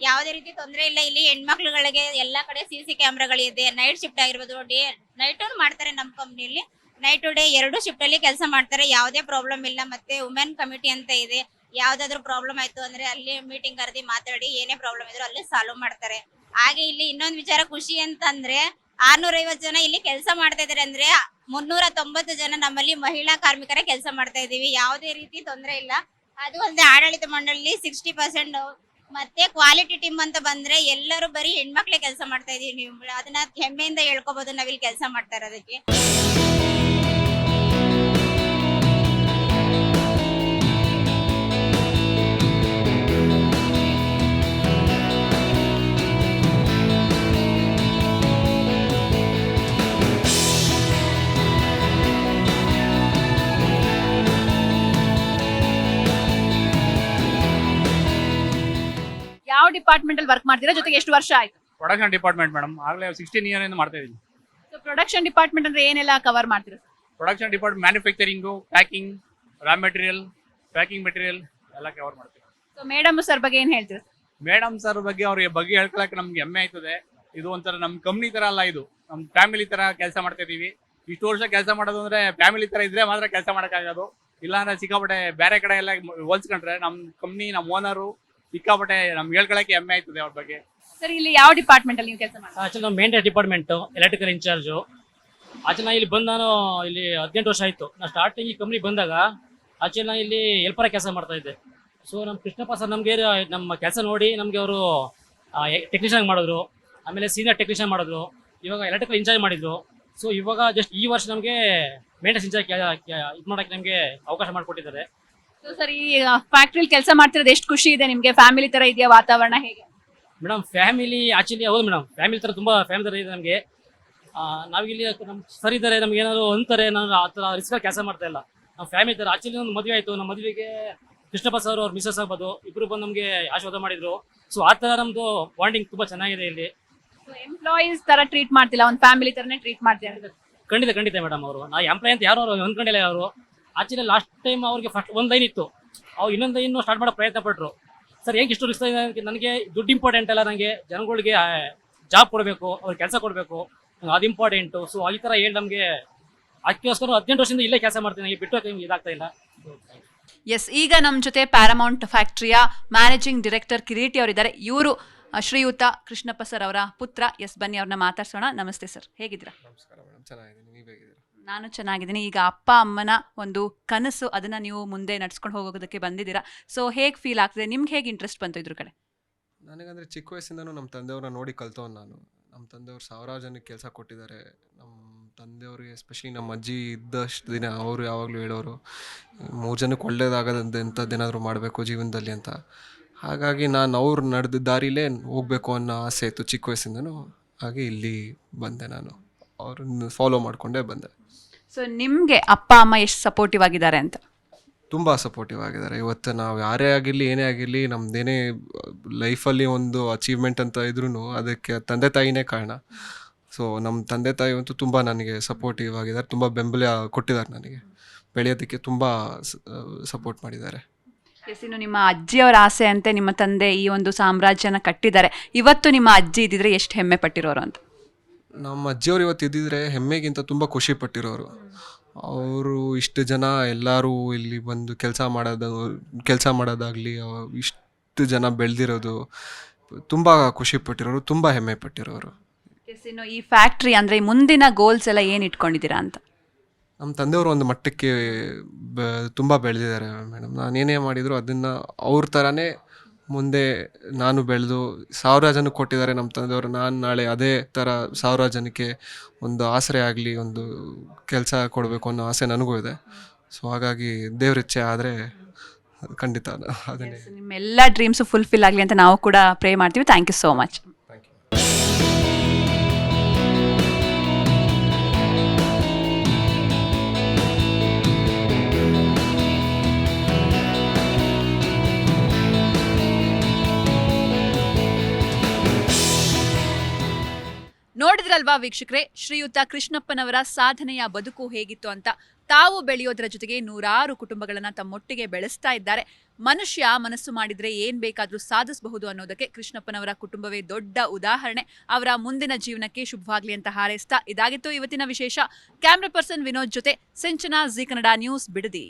ಯಾವುದೇ ರೀತಿ ತೊಂದರೆ ಇಲ್ಲ. ಇಲ್ಲಿ ಹೆಣ್ಮಕ್ಳುಗಳಿಗೆ ಎಲ್ಲಾ ಕಡೆ ಸಿ ಸಿ ಕ್ಯಾಮ್ರಾಗಳಿದೆ. ನೈಟ್ ಶಿಫ್ಟ್ ಆಗಿರ್ಬೋದು ಡೇ ನೈಟ್ ಮಾಡ್ತಾರೆ ನಮ್ಮ ಕಂಪ್ನಿಯಲ್ಲಿ ನೈಟ್ ಟು ಡೇ ಎರಡು ಶಿಫ್ಟ್ ಅಲ್ಲಿ ಕೆಲಸ ಮಾಡ್ತಾರೆ. ಯಾವುದೇ ಪ್ರಾಬ್ಲಮ್ ಇಲ್ಲ. ಮತ್ತೆ ವುಮೆನ್ ಕಮಿಟಿ ಅಂತ ಇದೆ. ಯಾವ್ದಾದ್ರು ಪ್ರಾಬ್ಲಮ್ ಆಯ್ತು ಅಂದ್ರೆ ಅಲ್ಲಿ ಮೀಟಿಂಗ್ ಕರೆದಿ ಮಾತಾಡಿ, ಏನೇ ಪ್ರಾಬ್ಲಮ್ ಇದ್ರು ಅಲ್ಲಿ ಸಾಲ್ವ್ ಮಾಡ್ತಾರೆ. ಹಾಗೆ ಇಲ್ಲಿ ಇನ್ನೊಂದು ವಿಚಾರ, ಖುಷಿ ಅಂತಂದ್ರೆ ಆರ್ನೂರ ಐವತ್ತು ಜನ ಇಲ್ಲಿ ಕೆಲಸ ಮಾಡ್ತಾ ಇದಾರೆ ಅಂದ್ರೆ ಮುನ್ನೂರ ತೊಂಬತ್ತು ಜನ ನಮ್ಮಲ್ಲಿ ಮಹಿಳಾ ಕಾರ್ಮಿಕರ ಕೆಲಸ ಮಾಡ್ತಾ ಇದೀವಿ. ಯಾವುದೇ ರೀತಿ ತೊಂದರೆ ಇಲ್ಲ. ಅದು ಅಲ್ಲದೆ ಆಡಳಿತ ಮಂಡಳಿ ಸಿಕ್ಸ್ಟಿ ಪರ್ಸೆಂಟ್ ಮತ್ತೆ ಕ್ವಾಲಿಟಿ ಟೀಮ್ ಅಂತ ಬಂದ್ರೆ ಎಲ್ಲರೂ ಬರೀ ಹೆಣ್ಮಕ್ಳೆ ಕೆಲಸ ಮಾಡ್ತಾ ಇದೀವಿ ನೀವು. ಅದನ್ನ ಹೆಮ್ಮೆಯಿಂದ ಹೇಳ್ಕೋಬಹುದು ನಾವಿಲ್ಲಿ ಕೆಲಸ ಮಾಡ್ತಾ ಇರೋದಕ್ಕೆ. ಡಿಪಾರ್ಟ್ಮೆಂಟ್ ಅಲ್ಲಿ ವರ್ಕ್ ಮಾಡ್ತೀರಾ? ಜೊತೆಗೆ ಎಷ್ಟು ವರ್ಷ ಆಯ್ತು? ಪ್ರೊಡಕ್ಷನ್ ಡಿಪಾರ್ಟ್ಮೆಂಟ್ ಮೇಡಮ್ ಆಗಲೇ ಸಿಕ್ಸ್ಟೀನ್ ಇಯರ್ ಇಂದ ಮಾಡ್ತಾ ಇದ್ದೀನಿ ಸೊ ಪ್ರೊಡಕ್ಷನ್ ಡಿಪಾರ್ಟ್ಮೆಂಟ್ ಅಂದ್ರೆ ಏನೆಲ್ಲ ಕವರ್ ಮಾಡ್ತೀರಾ production department manufacturing packing raw material packing material ಎಲ್ಲ ಕವರ್ ಮಾಡ್ತೀವಿ. ಸೊ ಮೇಡಮ್ ಸರ್ ಬಗ್ಗೆ ಏನ್ ಹೇಳ್ತೀರಾ ಮೇಡಮ್ ಸರ್ ಬಗ್ಗೆ ಅವ್ರಿಗೆ ಬಗ್ಗೆ ಹೇಳ್ಕೊಳಕ್ಕೆ ನಮ್ಗೆ ಹೆಮ್ಮೆ ಆಯ್ತದೆ. ಇದು ಒಂಥರ ನಮ್ಮ ಕಂಪ್ನಿ ತರ ಅಲ್ಲ ಇದು. ನಮ್ಮ ಫ್ಯಾಮಿಲಿ ತರ ಕೆಲಸ ಮಾಡ್ತಾ ಇದೀವಿ. ಇಷ್ಟು ವರ್ಷ ಕೆಲಸ ಮಾಡೋದು ಅಂದ್ರೆ ಫ್ಯಾಮಿಲಿ ತರ ಇದ್ರೆ ಮಾತ್ರ ಕೆಲಸ ಮಾಡೋಕ್ಕಾಗೋದು. ಇಲ್ಲಾಂದ್ರೆ ಸಿಕ್ಕಾಪಟ್ಟೆ ಬೇರೆ ಕಡೆ ಎಲ್ಲ ಹೋಲ್ಸ್ಕೊಂಡ್ರೆ ನಮ್ಮ ಕಂಪ್ನಿ ನಮ್ಮ ಓನರು ಸಿಕ್ಕಾಪಟ್ಟೆ ನಮ್ಗೆ ಹೇಳ್ಕೊಳಕ್ಕೆ ಹೆಮ್ಮೆ ಆಯ್ತದೆ ಅವ್ರ ಬಗ್ಗೆ. ಸರ್ ಇಲ್ಲಿ ಯಾವ ಡಿಪಾರ್ಟ್ಮೆಂಟ್ ಅಲ್ಲಿ ನೀವು ಕೆಲಸ ಮಾಡ್ತೀರಾ? ಆಕ್ಚುಲಿ ನಾವು ಮೇಂಟೆನೆನ್ಸ್ ಡಿಪಾರ್ಟ್ಮೆಂಟು ಎಲೆಕ್ಟ್ರಿಕಲ್ ಇನ್ಚಾರ್ಜು ಆಚೆ ನಾ ಇಲ್ಲಿ ಬಂದು ನಾನು ಇಲ್ಲಿ ಹದಿನೆಂಟು ವರ್ಷ ಆಯಿತು. ನಾನು ಸ್ಟಾರ್ಟಿಂಗ್ ಈ ಕಂಪ್ನಿ ಬಂದಾಗ ಆಚೆ ನಾ ಇಲ್ಲಿ ಹೆಲ್ಪರ ಕೆಲಸ ಮಾಡ್ತಾ ಇದ್ದೆ. ಸೊ ನಮ್ಮ ಕೃಷ್ಣಪ್ಪ ಸರ್ ನಮಗೆ ನಮ್ಮ ಕೆಲಸ ನೋಡಿ ನಮಗೆ ಅವರು ಟೆಕ್ನಿಷಿಯನ್ ಮಾಡಿದ್ರು. ಆಮೇಲೆ ಸೀನಿಯರ್ ಟೆಕ್ನಿಷಿಯನ್ ಮಾಡಿದ್ರು. ಇವಾಗ ಎಲೆಕ್ಟ್ರಿಕಲ್ ಇನ್ಚಾರ್ಜ್ ಮಾಡಿದ್ರು. ಸೊ ಇವಾಗ ಜಸ್ಟ್ ಈ ವರ್ಷ ನಮಗೆ ಮೇಂಟೆನೆನ್ಸ್ ಇನ್ಚಾರ್ಜ್ ಇದು ಮಾಡೋಕ್ಕೆ ನಮಗೆ ಅವಕಾಶ ಮಾಡಿಕೊಟ್ಟಿದ್ದಾರೆ. ಸರ್ ಈ ಫ್ಯಾಕ್ಟ್ರಿಲಿ ಕೆಲಸ ಮಾಡ್ತಿರೋದು ಎಷ್ಟು ಖುಷಿ ಇದೆ ನಿಮಗೆ? ಫ್ಯಾಮಿಲಿ ತರ ಇದೆಯಾ ವಾತಾವರಣ ಹೇಗೆ? ಮೇಡಮ್ ಫ್ಯಾಮಿಲಿ ಆಕ್ಚುಲಿ ಹೌದು ಮೇಡಮ್ ಫ್ಯಾಮಿಲಿ ತರ ತುಂಬಾ ಫ್ಯಾಮಿಲಿ ಥರ ಇದೆ ನಮಗೆ. ನಾವಿಲ್ಲಿ ನಮ್ಮ ಸರ್ ಇದ್ದಾರೆ ನಮ್ಗೆ ಏನಾದ್ರು ಅಂತಾರೆ ನಾನು ಆ ಥರ ರಿಸ್ಕ್ ಕೆಲಸ ಮಾಡ್ತಾ ಇಲ್ಲ. ನಮ್ಮ ಫ್ಯಾಮಿಲಿ ತರ ಆಕ್ಚುಲಿ ಒಂದು ಮದುವೆ ಆಯಿತು. ನಮ್ಮ ಮದುವೆಗೆ ಕೃಷ್ಣಪ್ಪ ಸರ್ ಅವ್ರ ಮಿಸಸ್ ಆಗ್ಬೋದು ಇಬ್ಬರು ಬಂದು ನಮಗೆ ಆಶೀರ್ವಾದ ಮಾಡಿದ್ರು. ಸೊ ಆ ಥರ ನಮ್ಮದು ಬಾಂಡಿಂಗ್ ತುಂಬಾ ಚೆನ್ನಾಗಿದೆ ಇಲ್ಲಿ. ಎಂಪ್ಲಾಯೀಸ್ ತರ ಟ್ರೀಟ್ ಮಾಡ್ತಿಲ್ಲ? ಒಂದು ಫ್ಯಾಮಿಲಿ ತರನೇ ಟ್ರೀಟ್ ಮಾಡ್ತಿದ್ದಾರೆ? ಖಂಡಿತ ಖಂಡಿತ ಮೇಡಮ್ ಅವರು. ನಾ ಎಂಪ್ಲಾಯ್ ಅಂತ ಯಾರು ಅವ್ರು? ಅಂದ್ಕೊಂಡಿಲ್ಲ ಅವರು ಆಕ್ಚುಲಿ ಲಾಸ್ಟ್ ಟೈಮ್ ಅವ್ರಿಗೆ ಫಸ್ಟ್ ಒಂದು ಲೈನ್ ಇತ್ತು. ಅವ್ರು ಇನ್ನೊಂದು ಲೈನ್ ಸ್ಟಾರ್ಟ್ ಮಾಡೋ ಪ್ರಯತ್ನ ಪಟ್ಟರು ಸರ್ ಹೆಂಗೆ ಇಷ್ಟು ರಿಸ್ಕ್ ನನಗೆ ದುಡ್ಡು ಇಂಪಾರ್ಟೆಂಟ್ ಅಲ್ಲ ನನಗೆ ಜನಗಳಿಗೆ ಜಾಬ್ ಕೊಡಬೇಕು ಅವ್ರಿಗೆ ಕೆಲಸ ಕೊಡಬೇಕು. ಅದು ಇಂಪಾರ್ಟೆಂಟು ಸೊ ಈ ಥರ ಹೇಳಿ ನಮಗೆ ಅದಕ್ಕೋಸ್ಕರ ಹದಿನೆಂಟು ವರ್ಷದಿಂದ ಇಲ್ಲೇ ಕೆಲಸ ಮಾಡ್ತೀನಿ. ನನಗೆ ಬಿಟ್ಟು ಇದಾಗ್ತಾ ಇಲ್ಲ. ಎಸ್ ಈಗ ನಮ್ಮ ಜೊತೆ ಪ್ಯಾರಮೌಂಟ್ ಫ್ಯಾಕ್ಟ್ರಿಯ ಮ್ಯಾನೇಜಿಂಗ್ ಡೈರೆಕ್ಟರ್ ಕಿರೀಟಿ ಅವರಿದ್ದಾರೆ. ಇವರು ಶ್ರೀಯುತ ಕೃಷ್ಣಪ್ಪ ಸರ್ ಅವರ ಪುತ್ರ. ಎಸ್ ಬನ್ನಿ ಅವ್ರನ್ನ ಮಾತಾಡ್ಸೋಣ. ನಮಸ್ತೆ ಸರ್ ಹೇಗಿದ್ದೀರಾ? ನಮಸ್ಕಾರ ಮೇಡಮ್ ಚೆನ್ನಾಗಿದ್ದೀನಿ. ನೀವು ಹೇಗಿದ್ದೀರಾ? ನಾನು ಚೆನ್ನಾಗಿದ್ದೀನಿ. ಈಗ ಅಪ್ಪ, ಅಮ್ಮನ ಒಂದು ಕನಸು, ಅದನ್ನ ನೀವು ಮುಂದೆ ನಡ್ಸ್ಕೊಂಡು ಹೋಗೋದಕ್ಕೆ ಬಂದಿದ್ದೀರಾ. ಸೊ ಹೇಗೆ ಫೀಲ್ ಆಗ್ತದೆ? ನಿಮ್ಗೆ ಹೇಗೆ ಇಂಟ್ರೆಸ್ಟ್ ಬಂತು ಇದ್ರ ಕಡೆ? ನನಗಂದ್ರೆ ಚಿಕ್ಕ ವಯಸ್ಸಿಂದನೂ ನಮ್ಮ ತಂದೆಯವ್ರನ್ನ ನೋಡಿ ಕಲ್ತವನು ನಾನು. ನಮ್ಮ ತಂದೆಯವ್ರು ಸಾವಿರಾರು ಜನಕ್ಕೆ ಕೆಲಸ ಕೊಟ್ಟಿದ್ದಾರೆ. ನಮ್ಮ ತಂದೆಯವ್ರಿಗೆ ಎಸ್ಪೆಷಲಿ ನಮ್ಮ ಅಜ್ಜಿ ಇದ್ದಷ್ಟು ದಿನ ಅವರು ಯಾವಾಗಲೂ ಹೇಳೋರು, ಮೂರು ಜನಕ್ಕೆ ಒಳ್ಳೇದಾಗದಂತೆ ಏನಾದರೂ ಮಾಡಬೇಕು ಜೀವನದಲ್ಲಿ ಅಂತ. ಹಾಗಾಗಿ ನಾನು ಅವ್ರು ನಡೆದ ದಾರಿಲೇ ಹೋಗಬೇಕು ಅನ್ನೋ ಆಸೆ ಇತ್ತು ಚಿಕ್ಕ ವಯಸ್ಸಿಂದನೂ. ಹಾಗೆ ಇಲ್ಲಿ ಬಂದೆ ನಾನು. ಅವ್ರನ್ನ ಫಾಲೋ ಮಾಡಿಕೊಂಡೇ ಬಂದೆ. ಸೊ ನಿಮಗೆ ಅಪ್ಪ ಅಮ್ಮ ಎಷ್ಟು ಸಪೋರ್ಟಿವ್ ಆಗಿದ್ದಾರೆ ಅಂತ? ತುಂಬ ಸಪೋರ್ಟಿವ್ ಆಗಿದ್ದಾರೆ. ಇವತ್ತು ನಾವು ಯಾರೇ ಆಗಿರಲಿ ಏನೇ ಆಗಿರಲಿ ನಮ್ದೇನೇ ಲೈಫಲ್ಲಿ ಒಂದು ಅಚೀವ್ಮೆಂಟ್ ಅಂತ ಇದ್ರೂ ಅದಕ್ಕೆ ತಂದೆ ತಾಯಿನೇ ಕಾರಣ. ಸೊ ನಮ್ಮ ತಂದೆ ತಾಯಿ ಅಂತೂ ತುಂಬ ನನಗೆ ಸಪೋರ್ಟಿವ್ ಆಗಿದ್ದಾರೆ. ತುಂಬ ಬೆಂಬಲ ಕೊಟ್ಟಿದ್ದಾರೆ ನನಗೆ. ಬೆಳೆಯೋದಕ್ಕೆ ತುಂಬ ಸಪೋರ್ಟ್ ಮಾಡಿದ್ದಾರೆ. ಎಸ್ ಇನ್ನು ನಿಮ್ಮ ಅಜ್ಜಿಯವರ ಆಸೆ ಅಂತೆ ನಿಮ್ಮ ತಂದೆ ಈ ಒಂದು ಸಾಮ್ರಾಜ್ಯನ ಕಟ್ಟಿದ್ದಾರೆ. ಇವತ್ತು ನಿಮ್ಮ ಅಜ್ಜಿ ಇದ್ದಿದ್ರೆ ಎಷ್ಟು ಹೆಮ್ಮೆ ಪಟ್ಟಿರೋರು ಅಂತ? ನಮ್ಮ ಅಜ್ಜಿಯವರು ಇವತ್ತು ಇದ್ದಿದ್ರೆ ಹೆಮ್ಮೆಗಿಂತ ತುಂಬ ಖುಷಿ ಪಟ್ಟಿರೋರು ಅವರು ಇಷ್ಟು ಜನ ಎಲ್ಲರೂ ಇಲ್ಲಿ ಬಂದು ಕೆಲಸ ಮಾಡೋದು ಕೆಲಸ ಮಾಡೋದಾಗಲಿ ಇಷ್ಟು ಜನ ಬೆಳೆದಿರೋದು ತುಂಬ ಖುಷಿ ಪಟ್ಟಿರೋರು ತುಂಬ ಹೆಮ್ಮೆ ಪಟ್ಟಿರೋರು ಇನ್ನು ಈ ಫ್ಯಾಕ್ಟ್ರಿ ಅಂದರೆ ಮುಂದಿನ ಗೋಲ್ಸ್ ಎಲ್ಲ ಏನು ಇಟ್ಕೊಂಡಿದ್ದೀರಾ ಅಂತ? ನಮ್ಮ ತಂದೆಯವರು ಒಂದು ಮಟ್ಟಕ್ಕೆ ಬ ತುಂಬ ಬೆಳೆದಿದ್ದಾರೆ ಮೇಡಮ್ ನಾನು ಏನೇ ಮಾಡಿದ್ರು ಅದನ್ನು ಅವ್ರ ಥರನೇ ಮುಂದೆ ನಾನು ಬೆಳೆದು ಸಾವಿರ ಜನಕ್ಕೆ ಕೊಟ್ಟಿದ್ದಾರೆ ನಮ್ಮ ತಂದೆಯವರು. ನಾನು ನಾಳೆ ಅದೇ ಥರ ಸಾವಿರ ಜನಕ್ಕೆ ಒಂದು ಆಸರೆ ಆಗಲಿ, ಒಂದು ಕೆಲಸ ಕೊಡಬೇಕು ಅನ್ನೋ ಆಸೆ ನನಗೂ ಇದೆ. ಸೊ ಹಾಗಾಗಿ ದೇವ್ರ ಇಚ್ಛೆ ಆದರೆ ಖಂಡಿತ ಅದನ್ನೇ. ನಿಮ್ಮೆಲ್ಲ ಡ್ರೀಮ್ಸು ಫುಲ್ಫಿಲ್ ಆಗಲಿ ಅಂತ ನಾವು ಕೂಡ ಪ್ರೇ ಮಾಡ್ತೀವಿ. ಥ್ಯಾಂಕ್ ಯು ಸೋ ಮಚ್ ನೋಡಿದ್ರಲ್ವಾ ವೀಕ್ಷಕರೇ? ಶ್ರೀಯುತ ಕೃಷ್ಣಪ್ಪನವರ ಸಾಧನೆಯ ಬದುಕು ಹೇಗಿತ್ತು ಅಂತ ತಾವು ಬೆಳೆಯೋದ್ರ ಜೊತೆಗೆ ನೂರಾರು ಕುಟುಂಬಗಳನ್ನ ತಮ್ಮೊಟ್ಟಿಗೆ ಬೆಳೆಸ್ತಾ ಇದ್ದಾರೆ. ಮನುಷ್ಯ ಮನಸ್ಸು ಮಾಡಿದ್ರೆ ಏನ್ ಬೇಕಾದ್ರೂ ಸಾಧಿಸಬಹುದು ಅನ್ನೋದಕ್ಕೆ ಕೃಷ್ಣಪ್ಪನವರ ಕುಟುಂಬವೇ ದೊಡ್ಡ ಉದಾಹರಣೆ. ಅವರ ಮುಂದಿನ ಜೀವನಕ್ಕೆ ಶುಭವಾಗ್ಲಿ ಅಂತ ಹಾರೈಸ್ತಾ ಇದಾಗಿತ್ತು ಇವತ್ತಿನ ವಿಶೇಷ. ಕ್ಯಾಮ್ರಾ ಪರ್ಸನ್ ವಿನೋದ್ ಜೊತೆ ಸಿಂಚನಾ, ಜಿ ಕನ್ನಡ ನ್ಯೂಸ್ ಬಿಡದಿ.